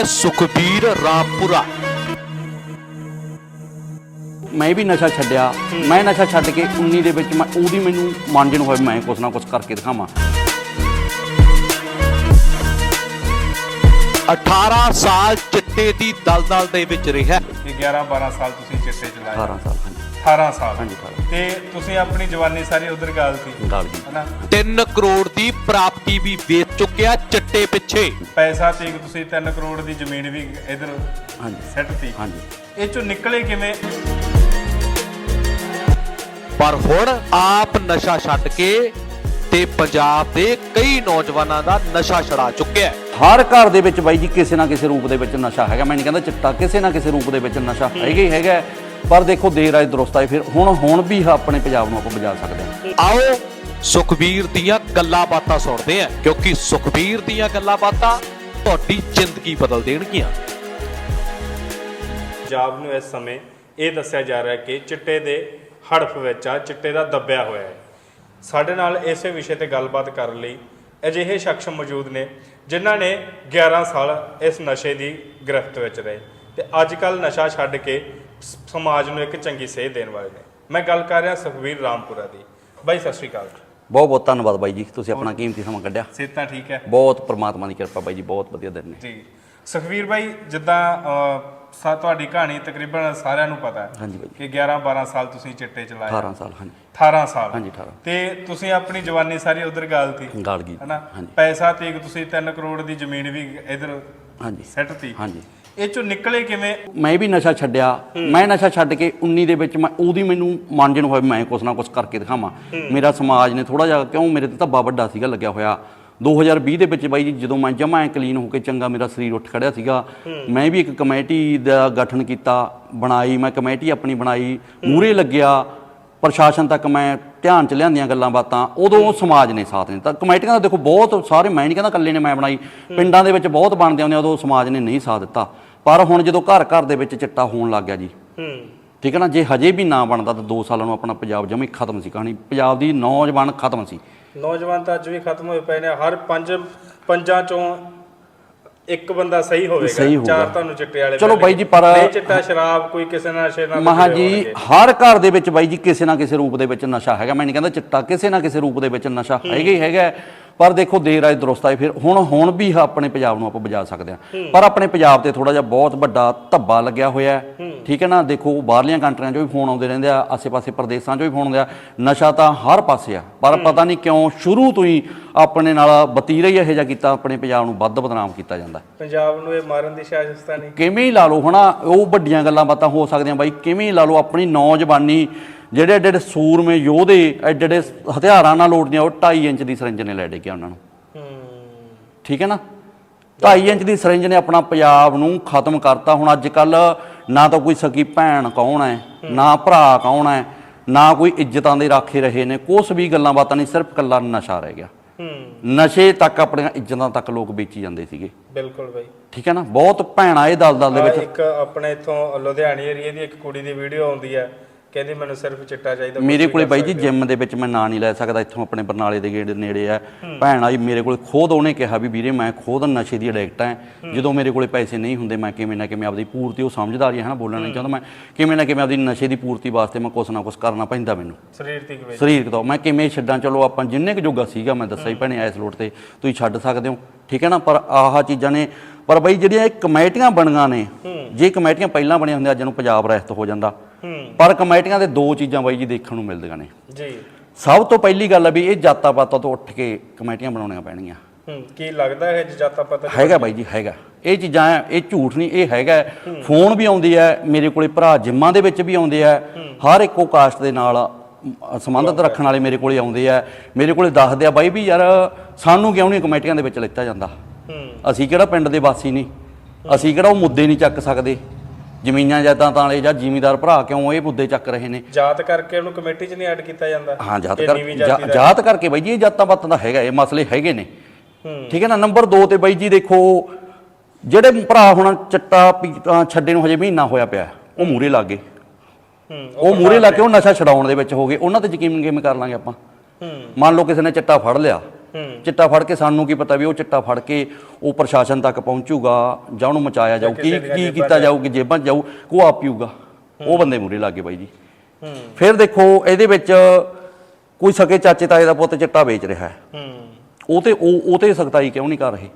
ਹੈ ਸੁਖਬੀਰ ਰਾਮਪੁਰਾ। ਮੈਂ ਵੀ ਨਸ਼ਾ ਛੱਡਿਆ। ਮੈਂ ਨਸ਼ਾ ਛੱਡ ਕੇ 19 ਦੇ ਵਿੱਚ ਮੈਂ ਉਹਦੀ ਮੈਨੂੰ ਮਨ ਜਿਹਨੂੰ ਹੋਇਆ ਮੈਂ ਕੁਛ ਨਾ ਕੁਛ ਕਰਕੇ ਦਿਖਾਵਾਂ। 18 ਸਾਲ ਚਿੱਟੇ ਦੀ ਦਲਦਲ ਦੇ ਵਿੱਚ ਰਿਹਾ। ਕਿ 11 12 ਸਾਲ ਤੁਸੀਂ ਚਿੱਟੇ ਚਲਾਏ। 18 ਸਾਲ। 18 ਸਾਲ। ਹਾਂਜੀ, 18 ਤੇ ਤੁਸੀਂ ਆਪਣੀ ਜਵਾਨੀ ਸਾਰੀ ਉਧਰ ਗਾਲਤੀ ਗਾਲ ਜੀ ਹਨਾ? 3 ਕਰੋੜ ਦੀ ਪ੍ਰਾਪਤੀ ਵੀ ਵੇਚ ਚੁੱਕਿਆ ਚਿੱਟੇ ਪਿੱਛੇ। ਪੈਸਾ ਤੇ ਤੁਸੀਂ 3 ਕਰੋੜ ਦੀ ਜ਼ਮੀਨ ਵੀ ਇਧਰ ਹਾਂਜੀ। ਸੈੱਟ ਤੀ ਹਾਂਜੀ। ਇਹ ਚੋਂ ਨਿਕਲੇ ਕਿਵੇਂ? ਪਰ ਹੁਣ ਆਪ ਨਸ਼ਾ ਛੱਡ ਕੇ ਤੇ ਪੰਜਾਬ ਦੇ ਕਈ ਨੌਜਵਾਨਾਂ ਦਾ ਨਸ਼ਾ ਛੜਾ ਚੁੱਕਿਆ ਹੈ। ਹਰ ਘਰ ਦੇ ਵਿੱਚ ਬਾਈ ਜੀ ਕਿਸੇ ਨਾ ਕਿਸੇ ਰੂਪ ਦੇ ਵਿੱਚ ਨਸ਼ਾ ਹੈਗਾ। ਮੈਂ ਨਹੀਂ ਕਹਿੰਦਾ ਚਿੱਟਾ ਕਿਸੇ ਨਾ ਕਿਸੇ ਰੂਪ ਦੇ ਵਿੱਚ ਨਸ਼ਾ ਹੈਗਾ ਹੀ ਹੈਗਾ ਹੈ। ਪਰ ਦੇਖੋ ਦੇਰ ਆਏ ਦਰੁਸਤ ਆਏ ਫਿਰ ਹੁਣ ਹੁਣ ਵੀ ਆਪਣੇ ਪੰਜਾਬ ਨੂੰ ਆਪਾਂ ਬਚਾ ਸਕਦੇ ਹਾਂ। ਆਓ ਸੁਖਬੀਰ ਦੀਆਂ ਗੱਲਾਂ ਬਾਤਾਂ ਸੁਣਦੇ ਹਾਂ ਕਿਉਂਕਿ ਸੁਖਬੀਰ ਦੀਆਂ ਗੱਲਾਂ ਬਾਤਾਂ ਤੁਹਾਡੀ ਜ਼ਿੰਦਗੀ ਬਦਲ ਦੇਣਗੀਆਂ। ਪੰਜਾਬ ਨੂੰ ਇਸ ਸਮੇਂ ਇਹ ਦੱਸਿਆ ਜਾ ਰਿਹਾ ਹੈ ਕਿ ਚਿੱਟੇ ਦੇ ਹੜਫ ਵਿੱਚ ਆ ਚਿੱਟੇ ਦਾ ਦੱਬਿਆ ਹੋਇਆ ਹੈ। ਸਾਡੇ ਨਾਲ ਇਸੇ ਵਿਸ਼ੇ ਤੇ ਗੱਲਬਾਤ ਕਰਨ ਲਈ ਅਜਿਹੇ ਸ਼ਖਸ ਮੌਜੂਦ ਨੇ ਜਿਨ੍ਹਾਂ ਨੇ 11 ਸਾਲ ਇਸ ਨਸ਼ੇ ਦੀ ਗ੍ਰਿਫਤ ਵਿੱਚ ਰਹੇ। ਤੇ ਅੱਜ ਕੱਲ ਨਸ਼ਾ ਛੱਡ ਕੇ ਸ- ਸਮਾਜ ਨੂੰ ਇੱਕ ਚੰਗੀ ਸੇਧ ਦੇਣ ਵਾਲੇ ਨੇ। ਮੈਂ ਗੱਲ ਕਰ ਰਿਹਾ ਸੁਖਵੀਰ ਰਾਮਪੁਰਾ ਦੀ। ਬਾਈ ਸਤਿ ਸ਼੍ਰੀ ਅਕਾਲ ਬਹੁਤ ਬਹੁਤ ਧੰਨਵਾਦ ਬਾਈ ਜੀ। ਤੁਸੀਂ ਆਪਣਾ ਕੀਮਤੀ ਸਮਾਂ ਕੱਢਿਆ। ਸਿਹਤਾਂ ਠੀਕ ਹੈ। ਬਹੁਤ ਪ੍ਰਮਾਤਮਾ ਦੀ ਕਿਰਪਾ ਬਾਈ ਜੀ ਬਹੁਤ ਵਧੀਆ ਦਿਨ ਨੇ। ਜੀ। ਸੁਖਵੀਰ ਬਾਈ ਜਿੱਦਾਂ ਅਹ, ਸਾ ਤੁਹਾਡੀ ਕਹਾਣੀ ਤਕਰੀਬਨ ਸਾਰਿਆਂ ਨੂੰ ਪਤਾ ਹੈ ਹਾਂਜੀ ਬਾਈ ਕਿ 11 12 ਸਾਲ ਤੁਸੀਂ ਚਿੱਟੇ ਚਲਾਏ 18 ਸਾਲ ਹਾਂਜੀ। 18 ਸਾਲ। ਹਾਂਜੀ, 18 ਤੇ ਤੁਸੀਂ ਆਪਣੀ ਜਵਾਨੀ ਸਾਰੀ ਉਧਰ ਗਾਲਤੀ ਗਾਲ ਗਈ। ਹਨਾ? ਹਾਂਜੀ। ਪੈਸਾ ਤੇ ਤੁਸੀਂ 3 ਕਰੋੜ ਦੀ ਜ਼ਮੀਨ ਵੀ ਇਧਰ ਹਾਂਜੀ। ਸੈੱਟ ਤੀ। ਹਾਂਜੀ। ਇਹ ਚੋਂ ਨਿਕਲੇ ਕਿਵੇਂ? ਮੈਂ ਵੀ ਨਸ਼ਾ ਛੱਡਿਆ। ਮੈਂ ਨਸ਼ਾ ਛੱਡ ਕੇ 19 ਦੇ ਵਿੱਚ ਮੈਂ ਉਹਦੀ ਮੈਨੂੰ ਮਨ ਜਿਹਨੂੰ ਹੋਇਆ ਮੈਂ ਕੁਛ ਨਾ ਕੁਛ ਕਰਕੇ ਦਿਖਾਵਾਂ। ਮੇਰਾ ਸਮਾਜ ਨੇ ਥੋੜਾ ਜਿਹਾ ਕਿਉਂ ਮੇਰੇ ਤੇ ਧੱਬਾ ਵੱਡਾ ਸੀਗਾ ਲੱਗਿਆ ਹੋਇਆ। 2020 ਦੇ ਵਿੱਚ ਬਾਈ ਜੀ ਜਦੋਂ ਮੈਂ ਜਮਾ ਕਲੀਨ ਹੋ ਕੇ ਚੰਗਾ ਮੇਰਾ ਸਰੀਰ ਉੱਠ ਖੜਿਆ ਸੀਗਾ ਮੈਂ ਵੀ ਇੱਕ ਕਮੇਟੀ ਦਾ ਗਠਨ ਕੀਤਾ ਬਣਾਈ ਮੈਂ ਕਮੇਟੀ ਆਪਣੀ ਬਣਾਈ ਮੂਰੇ ਲੱਗਿਆ। ਪ੍ਰਸ਼ਾਸਨ ਤੱਕ ਮੈਂ ਧਿਆਨ ਚ ਲਿਆਂਦੀਆਂ ਗੱਲਾਂ ਬਾਤਾਂ ਉਦੋਂ ਸਮਾਜ ਨੇ ਸਾਥ ਨਹੀਂ ਤਾਂ ਕਮੇਟੀਆਂ ਦਾ ਦੇਖੋ ਬਹੁਤ ਸਾਰੇ ਮੈਂ ਨਹੀਂ ਕਹਿੰਦਾ ਇਕੱਲੇ ਨੇ ਮੈਂ ਬਣਾਈ ਪਿੰਡਾਂ ਦੇ ਵਿੱਚ ਬਹੁਤ ਬਣਦੇ ਆਉਂਦੇ ਉਦੋਂ ਸਮਾਜ ਨੇ ਨਹੀਂ ਸਾਥ ਦਿੱਤਾ। ਪਰ ਹੁਣ ਜਦੋਂ ਘਰ ਘਰ ਦੇ ਵਿੱਚ ਚਿੱਟਾ ਹੋਣ ਲੱਗ ਗਿਆ ਜੀ। ਠੀਕ ਹੈ ਨਾ ਜੇ ਹਜੇ ਵੀ ਨਾ ਬਣਦਾ ਤਾਂ 2 ਸਾਲਾਂ ਨੂੰ ਆਪਣਾ ਪੰਜਾਬ ਜਮੇ ਖਤਮ ਸੀ ਕਹਾਣੀ। ਪੰਜਾਬ ਦੀ ਨੌਜਵਾਨ ਖਤਮ ਸੀ। ਨੌਜਵਾਨ ਤਾਂ ਅੱਜ ਵੀ ਖਤਮ ਹੋਏ ਪਏ ਨੇ ਹਰ ਪੰਜ ਪੰਜਾਂ ਚੋਂ ਇੱਕ ਬੰਦਾ ਸਹੀ ਹੋਵੇਗਾ ਸਹੀ ਹੋਊਗਾ। ਚਾਰ ਤੁਹਾਨੂੰ ਚਿੱਟੇ ਵਾਲੇ ਚਲੋ। ਬਾਈ ਜੀ, ਪਰ- ਨਹੀਂ ਚਿੱਟਾ ਸ਼ਰਾਬ ਕੋਈ ਕਿਸੇ ਨਾਲ ਨਸ਼ੇ ਨਾਲ ਮਹਾ ਜੁੜੇ ਜੀ ਹੋਣਗੇ। ਹਰ ਘਰ ਦੇ ਵਿੱਚ ਬਾਈ ਜੀ ਕਿਸੇ ਨਾ ਕਿਸੇ ਰੂਪ ਦੇ ਵਿੱਚ ਨਸ਼ਾ ਹੈਗਾ ਮੈਂ ਨਹੀਂ ਕਹਿੰਦਾ ਚਿੱਟਾ ਕਿਸੇ ਨਾ ਕਿਸੇ ਰੂਪ ਦੇ ਵਿੱਚ ਨਸ਼ਾ ਹੈਗਾ ਹੀ ਹੈਗਾ ਹੈ। ਪਰ ਦੇਖੋ ਦੇਰ ਆਏ ਦਰੁਸਤ ਆਏ ਫਿਰ ਹੁਣ ਹੁਣ ਵੀ ਆਪਣੇ ਪੰਜਾਬ ਨੂੰ ਆਪਾਂ ਬਚਾ ਸਕਦੇ ਹਾਂ ਪਰ ਆਪਣੇ ਪੰਜਾਬ ਤੇ ਥੋੜਾ ਜਿਹਾ ਬਹੁਤ ਵੱਡਾ ਧੱਬਾ ਲੱਗਿਆ ਹੋਇਆ ਹੈ। ਠੀਕ ਹੈ ਨਾ? ਦੇਖੋ ਬਾਹਰਲੀਆਂ ਕੰਟਰੀਆਂ 'ਚੋਂ ਵੀ ਫੋਨ ਆਉਂਦੇ ਰਹਿੰਦੇ ਆ ਆਸੇ-ਪਾਸੇ ਪ੍ਰਦੇਸ਼ਾਂ 'ਚੋਂ ਵੀ ਫੋਨ ਆਉਂਦੇ ਆ। ਨਸ਼ਾ ਤਾਂ ਹਰ ਪਾਸੇ ਆ ਪਰ ਪਤਾ ਨਹੀਂ ਕਿਉਂ ਸ਼ੁਰੂ ਤੋਂ ਹੀ ਆਪਣੇ ਨਾਲ ਵਤੀਰਾ ਹੀ ਇਹੋ ਜਿਹਾ ਕੀਤਾ ਆਪਣੇ ਪੰਜਾਬ ਨੂੰ ਵੱਧ ਬਦਨਾਮ ਕੀਤਾ ਜਾਂਦਾ ਪੰਜਾਬ ਨੂੰ ਇਹ ਮਾਰਨ ਦੀ ਸਾਜ਼ਿਸ਼ ਤਾਂ ਨਹੀਂ। ਕਿਵੇਂ ਹੀ ਲਾ ਲਓ ਹਨਾ? ਉਹ ਵੱਡੀਆਂ ਗੱਲਾਂ ਬਾਤਾਂ ਹੋ ਸਕਦੀਆਂ ਬਾਈ ਕਿਵੇਂ ਲਾ ਲਓ ਆਪਣੀ ਨੌਜਵਾਨੀ ਜਿਹੜੇ ਏਡੇ ਏਡੇ ਸੂਰਮੇ ਯੋਧੇ ਏਡੇ ਏਡੇ ਹਥਿਆਰਾਂ ਨਾਲ ਲੋੜਦੀਆਂ ਉਹ 2.5 ਇੰਚ ਦੀ ਸਰੰਜ ਨੇ ਲੈ ਡੇ ਕੇ ਉਹਨਾਂ ਨੂੰ। ਹੂੰ। ਠੀਕ ਹੈ ਨਾ? 2.5 ਇੰਚ ਦੀ ਸਰੰਜ ਨੇ ਆਪਣਾ ਪੰਜਾਬ ਨੂੰ ਖਤਮ ਕਰਤਾ। ਹੁਣ ਅੱਜ ਕੱਲ ਨਾ ਤਾਂ ਕੋਈ ਸਕੀ ਭੈਣ ਕੌਣ ਹੈ ਨਾ ਭਰਾ ਕੌਣ ਹੈ ਨਾ ਕੋਈ ਇੱਜ਼ਤਾਂ ਦੇ ਰਾਖੇ ਰਹੇ ਨੇ। ਕੁਛ ਵੀ ਗੱਲਾਂ ਬਾਤਾਂ ਨਹੀਂ ਸਿਰਫ ਕੱਲਾ ਨਸ਼ਾ ਰਹਿ ਗਿਆ। ਨਸ਼ੇ ਤੱਕ ਆਪਣੀਆਂ ਇੱਜ਼ਤਾਂ ਤੱਕ ਲੋਕ ਵੇਚੀ ਜਾਂਦੇ ਸੀਗੇ। ਬਿਲਕੁਲ ਬਾਈ। ਠੀਕ ਹੈ ਨਾ? ਬਹੁਤ ਭੈਣਾ ਇਹ ਦਲਦਲ ਦੇ ਵਿੱਚ। ਇੱਕ ਆਪਣੇ ਇਥੋਂ ਲੁਧਿਆਣੇ ਏਰੀਏ ਦੀ ਇੱਕ ਕੁੜੀ ਦੀ ਵੀਡੀਓ ਆਉਂਦੀ ਹੈ। ਕਹਿੰਦੀ ਮੈਨੂੰ ਸਿਰਫ ਚਿੱਟਾ ਚਾਹੀਦਾ ਮੇਰੇ ਕੋਲੇ ਵੀ ਬਾਈ ਜੀ ਜਿਮ ਦੇ ਵਿੱਚ ਮੈਂ ਨਾਂ ਨਹੀਂ ਲੈ ਸਕਦਾ ਇੱਥੋਂ ਆਪਣੇ ਬਰਨਾਲੇ ਦੇ ਗੇੜ ਨੇੜੇ ਆ। ਭੈਣ ਆਈ ਮੇਰੇ ਕੋਲੇ ਖੁਦ ਉਹਨੇ ਕਿਹਾ ਵੀ ਵੀਰੇ ਮੈਂ ਖੁਦ ਨਸ਼ੇ ਦੀ ਅਡਿਕਟ ਆ ਜਦੋਂ ਮੇਰੇ ਕੋਲੇ ਪੈਸੇ ਨਹੀਂ ਹੁੰਦੇ ਮੈਂ ਕਿਵੇਂ ਨਾ ਕਿਵੇਂ ਆਪਦੀ ਪੂਰਤੀ ਉਹ ਸਮਝਦਾਰੀ ਹੈ ਨਾ ਬੋਲਣਾ ਨਹੀਂ ਚਾਹੁੰਦਾ ਮੈਂ ਕਿਵੇਂ ਨਾ ਕਿਵੇਂ ਆਪਦੀ ਨਸ਼ੇ ਦੀ ਪੂਰਤੀ ਵਾਸਤੇ ਮੈਂ ਕੁਛ ਨਾ ਕੁਛ ਕਰਨਾ ਪੈਂਦਾ ਮੈਨੂੰ। ਹੋ। ਸਰੀਰ ਦੀ ਵਿੱਚ। ਸਰੀਰਕ ਤੋਂ ਮੈਂ ਕਿਵੇਂ ਛੱਡਾਂ ਚਲੋ ਆਪਾਂ ਜਿੰਨੇ ਕੁ ਜੋਗਾ ਸੀਗਾ ਮੈਂ ਦੱਸਿਆ ਹੀ ਭੈਣੇ ਇਸ ਲੋਟ ਤੇ ਤੁਸੀਂ ਛੱਡ ਸਕਦੇ ਹੋ। ਠੀਕ ਹੈ ਨਾ ਪਰ ਆਹ ਚੀਜ਼ਾਂ ਨੇ ਪਰ ਬਈ ਜਿਹੜੀਆਂ ਇਹ ਕਮੇਟੀਆਂ ਬਣੀਆਂ ਨੇ ਜੇ ਕਮੇਟੀਆਂ ਪਹਿਲਾਂ ਬਣੀਆਂ ਹੁੰਦੀਆਂ ਅੱਜ ਨੂੰ ਪੰਜਾਬ ਰਹਿਤ ਹੋ ਜਾਂਦਾ। ਪਰ ਕਮੇਟੀਆਂ ਦੇ ਦੋ ਚੀਜ਼ਾਂ ਬਾਈ ਜੀ ਦੇਖਣ ਨੂੰ ਮਿਲਦੀਆਂ ਨੇ। ਜੀ। ਸਭ ਤੋਂ ਪਹਿਲੀ ਗੱਲ ਹੈ ਵੀ ਇਹ ਜਾਤਾਂ ਪਾਤਾਂ ਤੋਂ ਉੱਠ ਕੇ ਕਮੇਟੀਆਂ ਬਣਾਉਣੀਆਂ ਪੈਣਗੀਆਂ। ਹੂੰ ਕੀ ਲੱਗਦਾ ਹੈ ਜਾਤਾ ਪਤਾ ਹੈਗਾ ਬਾਈ ਜੀ ਹੈਗਾ। ਇਹ ਚੀਜ਼ਾਂ ਹੈ, ਇਹ ਝੂਠ ਨਹੀਂ ਇਹ ਹੈਗਾ। ਫੋਨ ਵੀ ਆਉਂਦੇ ਆ ਮੇਰੇ ਕੋਲੇ ਭਰਾ ਜਿੰਮਾਂ ਦੇ ਵਿੱਚ ਵੀ ਆਉਂਦੇ ਆ। ਹਰ ਇੱਕੋ ਕਾਸਟ ਦੇ ਨਾਲ ਸੰਬੰਧਿਤ ਰੱਖਣ ਵਾਲੇ ਮੇਰੇ ਕੋਲੇ ਆਉਂਦੇ ਆ। ਮੇਰੇ ਕੋਲੇ ਦੱਸਦੇ ਆ ਬਾਈ ਵੀ ਯਾਰ ਸਾਨੂੰ ਕਿਉਂ ਨਹੀਂ ਕਮੇਟੀਆਂ ਦੇ ਵਿੱਚ ਲਿੱਤਾ ਜਾਂਦਾ? ਹੂੰ। ਅਸੀਂ ਕਿਹੜਾ ਪਿੰਡ ਦੇ ਵਾਸੀ ਨਹੀਂ? ਅਸੀਂ ਕਿਹੜਾ ਉਹ ਮੁੱਦੇ ਨਹੀਂ ਚੱਕ ਸਕਦੇ? ਜ਼ਮੀਨਾਂ ਜਾਇਦਾਦਾਂ ਵਾਲੇ ਜਾਂ ਜ਼ਿਮੀਂਦਾਰ ਭਰਾ ਕਿਉਂ ਇਹ ਮੁੱਦੇ ਚੱਕ ਰਹੇ ਨੇ? ਜਾਤ ਕਰਕੇ ਉਹਨੂੰ ਕਮੇਟੀ 'ਚ ਨਹੀਂ ਐਡ ਕੀਤਾ ਜਾਂਦਾ? ਹਾਂ ਜਾਤ ਇਹ ਕਰ ਨੀਵੀਂ ਜਾਤੀ ਕਰਕੇ ਬਾਈ ਜੀ ਇਹ ਜਾਤਾਂ ਪਾਤਾਂ ਦਾ ਹੈਗਾ ਇਹ ਮਸਲੇ ਹੈਗੇ ਨੇ। ਠੀਕ ਹੈ ਨਾ? ਨੰਬਰ 2 ਤੇ ਬਾਈ ਜੀ ਦੇਖੋ ਜਿਹੜੇ ਭਰਾ ਹੁਣ ਚਿੱਟਾ ਛੱਡੇ ਨੂੰ ਹਜੇ ਮਹੀਨਾ ਹੋਇਆ ਪਿਆ ਉਹ ਮੂਰੇ ਲੱਗ। ਗਏ ਉਹ ਮੂਰੇ ਲੱਗ ਕੇ ਉਹ ਨਸ਼ਾ ਛਡਾਉਣ ਦੇ ਵਿੱਚ ਹੋ ਗਏ ਉਹਨਾਂ ਤੇ ਯਕੀਨ ਕਿਵੇਂ ਕਰ ਲਾਂਗੇ ਆਪਾਂ? ਮੰਨ ਲਓ ਕਿਸੇ ਨੇ ਚਿੱਟਾ ਫੜ ਲਿਆ ਚਿੱਟਾ ਫੜ ਕੇ ਸਾਨੂੰ ਕੀ ਪਤਾ ਵੀ ਉਹ ਚਿੱਟਾ ਫੜ ਕੇ ਉਹ ਪ੍ਰਸ਼ਾਸਨ ਤੱਕ ਪਹੁੰਚੂਗਾ ਜਾਂ ਉਹਨੂੰ ਮਚਾਇਆ ਜਾਊ ਕੀ ਕੀ ਕੀਤਾ ਜਾਊ ਕਿ ਜੇਬਾਂ ਜਾਊ ਕੋ ਆ ਪੀਊਗਾ। ਉਹ ਬੰਦੇ ਮੂਰੇ ਲੱਗੇ ਬਾਈ ਜੀ। ਫਿਰ ਦੇਖੋ ਇਹਦੇ ਵਿੱਚ ਕੋਈ ਸਕੇ ਚਾਚੇ ਤਾਏ ਦਾ ਪੁੱਤ ਚਿੱਟਾ ਵੇਚ ਰਿਹਾ ਹੈ। ਉਹ ਤੇ ਉਹ ਤੇ ਸਖਤਾਈ ਕਿਉਂ ਨਹੀਂ ਕਰ ਰਹੇ?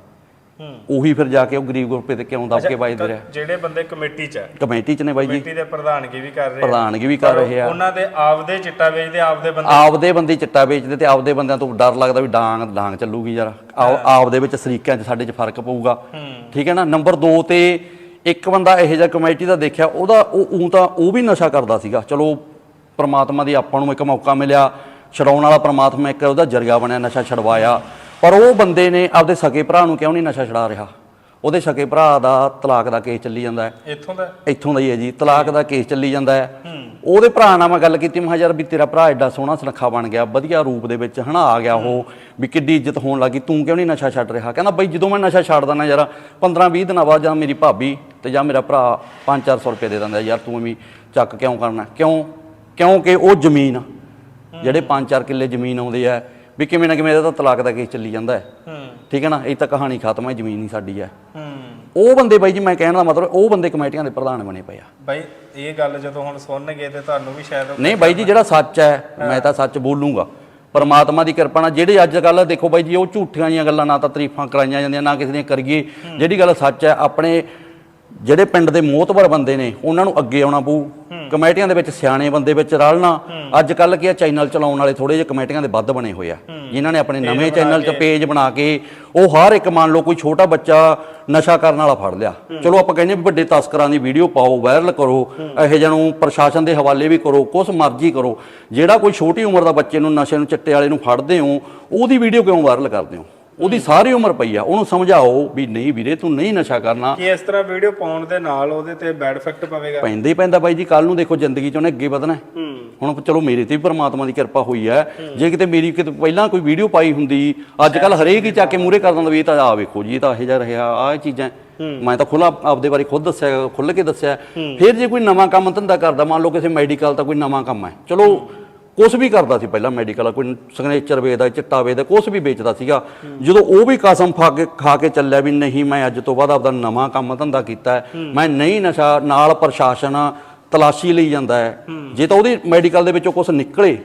ਉਹੀ ਫਿਰ ਜਾ ਕੇ ਉਹ ਗਰੀਬ ਗੁਰਪੇ ਤੇ ਕਿਉਂ ਦੱਬ ਕੇ ਵੱਜਦੇ ਰਿਹਾ? ਜਿਹੜੇ ਬੰਦੇ ਕਮੇਟੀ 'ਚ ਹੈ। ਕਮੇਟੀ ਚ ਨੇ ਬਾਈ ਜੀ। ਕਮੇਟੀ ਦੇ ਪ੍ਰਧਾਨਗੀ ਵੀ ਕਰ ਰਹੇ ਆ। ਪ੍ਰਧਾਨਗੀ ਵੀ ਕਰ ਰਹੇ ਆ। ਉਹਨਾਂ ਦੇ ਆਪਦੇ ਚਿੱਟਾ ਵੇਚਦੇ ਆਪਦੇ ਬੰਦੇ ਆਪਦੇ ਬੰਦੇ ਚਿੱਟਾ ਵੇਚਦੇ ਤੇ ਆਪਦੇ ਬੰਦਿਆਂ ਤੋਂ ਡਰ ਲੱਗਦਾ ਵੀ ਡਾਂਗ ਡਾਂਗ ਚੱਲੂਗੀ ਯਾਰ। ਆਪ- ਆਪਦੇ ਵਿੱਚ ਸਰੀਕਿਆਂ 'ਚ ਸਾਡੇ 'ਚ ਫ਼ਰਕ ਪਊਗਾ। ਠੀਕ ਹੈ ਨਾ? ਨੰਬਰ 2 ਤੇ ਇੱਕ ਬੰਦਾ ਇਹੋ ਜਿਹਾ ਕਮੇਟੀ ਦਾ ਦੇਖਿਆ ਉਹਦਾ ਉਹ ਊਂ ਤਾਂ ਉਹ ਵੀ ਨਸ਼ਾ ਕਰਦਾ ਸੀਗਾ। ਚਲੋ ਪ੍ਰਮਾਤਮਾ ਦੀ ਆਪਾਂ ਨੂੰ ਇੱਕ ਮੌਕਾ ਮਿਲਿਆ। ਛਡਾਉਣ ਵਾਲਾ ਪ੍ਰਮਾਤਮਾ ਇੱਕ ਉਹਦਾ ਜਰੀਆ ਬਣਿਆ ਨਸ਼ਾ ਛਡਵਾਇਆ। ਪਰ ਉਹ ਬੰਦੇ ਨੇ ਆਪਦੇ ਸਕੇ ਭਰਾ ਨੂੰ ਕਿਉਂ ਨਹੀਂ ਨਸ਼ਾ ਛਡਾ ਰਿਹਾ? ਉਹਦੇ ਸਕੇ ਭਰਾ ਦਾ ਤਲਾਕ ਦਾ ਕੇਸ ਚੱਲੀ ਜਾਂਦਾ ਹੈ। ਇੱਥੋਂ ਦਾ? ਇੱਥੋਂ ਦਾ ਹੀ ਹੈ ਜੀ ਤਲਾਕ ਦਾ ਕੇਸ ਚੱਲੀ ਜਾਂਦਾ ਹੈ। ਉਹਦੇ ਭਰਾ ਨਾਲ ਮੈਂ ਗੱਲ ਕੀਤੀ ਮੈਂ ਕਿਹਾ ਯਾਰ ਵੀ ਤੇਰਾ ਭਰਾ ਐਡਾ ਸੋਹਣਾ ਸੁਨੱਖਾ ਬਣ ਗਿਆ ਵਧੀਆ ਰੂਪ ਦੇ ਵਿੱਚ ਹਨਾ ਆ ਗਿਆ ਉਹ ਵੀ ਕਿੱਡੀ ਇੱਜ਼ਤ ਹੋਣ ਲੱਗੀ ਤੂੰ ਕਿਉਂ ਨਹੀਂ ਨਸ਼ਾ ਛੱਡ ਰਿਹਾ? ਕਹਿੰਦਾ ਬਈ ਜਦੋਂ ਮੈਂ ਨਸ਼ਾ ਛੱਡ ਦਿੰਦਾ ਯਾਰ 15 20 ਦਿਨਾਂ ਬਾਅਦ ਜਾਂ ਮੇਰੀ ਭਾਬੀ ਤੇ ਜਾਂ ਮੇਰਾ ਭਰਾ 5-400 ਰੁਪਏ ਦੇ ਦਿੰਦਾ ਯਾਰ ਤੂੰ ਐਵੇਂ ਚੱਕ ਕਿਉਂ ਕਰਨਾ? ਕਿਉਂ? ਕਿਉਂਕਿ ਉਹ ਜ਼ਮੀਨ ਜਿਹੜੇ 5-4 ਕਿੱਲੇ ਜ਼ਮੀਨ ਆਉਂਦੇ ਆ ਵੀ ਕਿਵੇਂ ਨਾ ਕਿਵੇਂ ਇਹਦਾ ਤਾਂ ਤਲਾਕ ਦਾ ਕੇਸ ਚੱਲੀ ਜਾਂਦਾ ਹੈ। ਹੂੰ। ਠੀਕ ਹੈ ਨਾ? ਇਹ ਤਾਂ ਕਹਾਣੀ ਖਤਮ ਹੈ ਜ਼ਮੀਨ ਹੀ ਸਾਡੀ ਹੈ। ਹੂੰ। ਉਹ ਬੰਦੇ ਬਾਈ ਜੀ ਮੈਂ ਕਹਿਣ ਦਾ ਮਤਲਬ ਉਹ ਬੰਦੇ ਕਮੇਟੀਆਂ ਦੇ ਪ੍ਰਧਾਨ ਬਣੇ ਪਏ ਆ। ਬਾਈ ਇਹ ਗੱਲ ਜਦੋਂ ਹੁਣ ਸੁਣਨਗੇ ਤੇ ਤੁਹਾਨੂੰ ਵੀ ਸ਼ਾਇਦ ਨਹੀਂ ਬਾਈ ਜੀ ਜਿਹੜਾ ਸੱਚ ਹੈ ਮੈਂ ਤਾਂ ਸੱਚ ਬੋਲੂੰਗਾ। ਪਰਮਾਤਮਾ ਦੀ ਕਿਰਪਾ ਨਾਲ ਜਿਹੜੇ ਅੱਜ ਕੱਲ ਦੇਖੋ ਬਾਈ ਜੀ ਉਹ ਝੂਠੀਆਂ ਜੀਆਂ ਗੱਲਾਂ ਨਾ ਤਾਂ ਤਾਰੀਫਾਂ ਕਰਾਈਆਂ ਜਾਂਦੀਆਂ ਨਾ ਕਿਸੇ ਦੀਆਂ ਕਰੀਏ। ਜਿਹੜੀ ਗੱਲ ਸੱਚ ਹੈ ਆਪਣੇ ਜਿਹੜੇ ਪਿੰਡ ਦੇ ਮੋਹਤਬਰ ਬੰਦੇ ਨੇ ਉਹਨਾਂ ਨੂੰ ਅੱਗੇ ਆਉਣਾ ਪਊ। ਕਮੇਟੀਆਂ ਦੇ ਵਿੱਚ ਸਿਆਣੇ ਬੰਦੇ ਵਿੱਚ ਰਲਣਾ। ਅੱਜ ਕੱਲ ਕੀ ਆ ਚੈਨਲ ਚਲਾਉਣ ਵਾਲੇ ਥੋੜੇ ਜਿਹੇ ਕਮੇਟੀਆਂ ਦੇ ਵੱਧ ਬਣੇ ਹੋਏ ਆ। ਜਿਨ੍ਹਾਂ ਨੇ ਆਪਣੇ ਨਵੇਂ ਚੈਨਲ 'ਚ ਪੇਜ ਬਣਾ ਕੇ ਉਹ ਹਰ ਇੱਕ ਮੰਨ ਲਓ ਕੋਈ ਛੋਟਾ ਬੱਚਾ ਨਸ਼ਾ ਕਰਨ ਵਾਲਾ ਫੜ ਲਿਆ। ਚਲੋ ਆਪਾਂ ਕਹਿੰਦੇ ਵੀ ਵੱਡੇ ਤਸਕਰਾਂ ਦੀ ਵੀਡੀਓ ਪਾਓ ਵਾਇਰਲ ਕਰੋ ਇਹੋ ਜਿਹਾ ਨੂੰ ਪ੍ਰਸ਼ਾਸਨ ਦੇ ਹਵਾਲੇ ਵੀ ਕਰੋ ਕੁਛ ਮਰਜ਼ੀ ਕਰੋ। ਜਿਹੜਾ ਕੋਈ ਛੋਟੀ ਉਮਰ ਦਾ ਬੱਚੇ ਨੂੰ ਨਸ਼ੇ ਨੂੰ ਚਿੱਟੇ ਵਾਲੇ ਨੂੰ ਫੜਦੇ ਹੋ ਉਹਦੀ ਵੀਡੀਓ ਕਿਉਂ ਵਾਇਰਲ ਕਰਦੇ ਹੋ? ਉਹਦੀ ਸਾਰੀ ਉਮਰ ਪਈ ਆ ਉਹਨੂੰ ਸਮਝਾਓ ਵੀ ਨਹੀਂ ਵੀਰੇ ਤੂੰ ਨਹੀਂ ਨਸ਼ਾ ਕਰਨਾ। ਕਿ ਇਸ ਤਰ੍ਹਾਂ ਵੀਡੀਓ ਪਾਉਣ ਦੇ ਨਾਲ ਉਹਦੇ ਤੇ ਬੈਡ ਇਫੈਕਟ ਪਵੇਗਾ। ਪੈਂਦਾ ਹੀ ਪੈਂਦਾ ਬਾਈ ਜੀ ਕੱਲ ਨੂੰ ਦੇਖੋ ਜ਼ਿੰਦਗੀ 'ਚ ਉਹਨੇ ਅੱਗੇ ਵਧਣਾ। ਹੈ। ਹੁਣ ਚਲੋ ਮੇਰੇ ਤੇ ਵੀ ਪਰਮਾਤਮਾ ਦੀ ਕਿਰਪਾ ਹੋਈ ਹੈ। ਜੇ ਕਿਤੇ ਮੇਰੀ ਕਿਤੇ ਪਹਿਲਾਂ ਕੋਈ ਵੀਡੀਓ ਪਾਈ ਹੁੰਦੀ ਅੱਜ ਕੱਲ ਹਰੇਕ ਹੀ ਚੱਕ ਕੇ ਮੂਰੇ ਕਰ ਦਿੰਦਾ ਵੀ ਇਹ ਤਾਂ ਆ ਵੇਖੋ ਜੀ ਇਹ ਤਾਂ ਇਹੋ ਜਿਹਾ ਰਿਹਾ ਆਹ ਚੀਜ਼ਾਂ। ਮੈਂ ਤਾਂ ਖੁੱਲਾ ਆਪਦੇ ਬਾਰੇ ਖੁਦ ਦੱਸਿਆ ਖੁੱਲ ਕੇ ਦੱਸਿਆ। ਫਿਰ ਜੇ ਕੋਈ ਨਵਾਂ ਕੰਮ ਧੰਦਾ ਕਰਦਾ ਮੰਨ ਲਓ ਕਿਸੇ ਮੈਡੀਕਲ ਦਾ ਕੋਈ ਨਵਾਂ ਕੰਮ ਹੈ। ਚਲੋ ਕੁਛ ਵੀ ਕਰਦਾ ਸੀ ਪਹਿਲਾਂ ਮੈਡੀਕਲ ਕੋਈ ਸਿਗਨੇਚਰ ਵੇਚਦਾ ਚਿੱਟਾ ਵੇਚਦਾ ਕੁਛ ਵੀ ਵੇਚਦਾ ਸੀਗਾ। ਜਦੋਂ ਉਹ ਵੀ ਕਸਮ ਖਾ ਕੇ ਖਾ ਕੇ ਚੱਲਿਆ ਵੀ ਨਹੀਂ ਮੈਂ ਅੱਜ ਤੋਂ ਬਾਅਦ ਆਪਦਾ ਨਵਾਂ ਕੰਮ ਧੰਦਾ ਕੀਤਾ ਮੈਂ ਨਹੀਂ ਨਸ਼ਾ ਨਾਲ ਪ੍ਰਸ਼ਾਸਨ ਤਲਾਸ਼ੀ ਲਈ ਜਾਂਦਾ ਹੈ। ਜੇ ਤਾਂ ਉਹਦੀ ਮੈਡੀਕਲ ਦੇ ਵਿੱਚੋਂ ਕੁਝ ਨਿਕਲੇ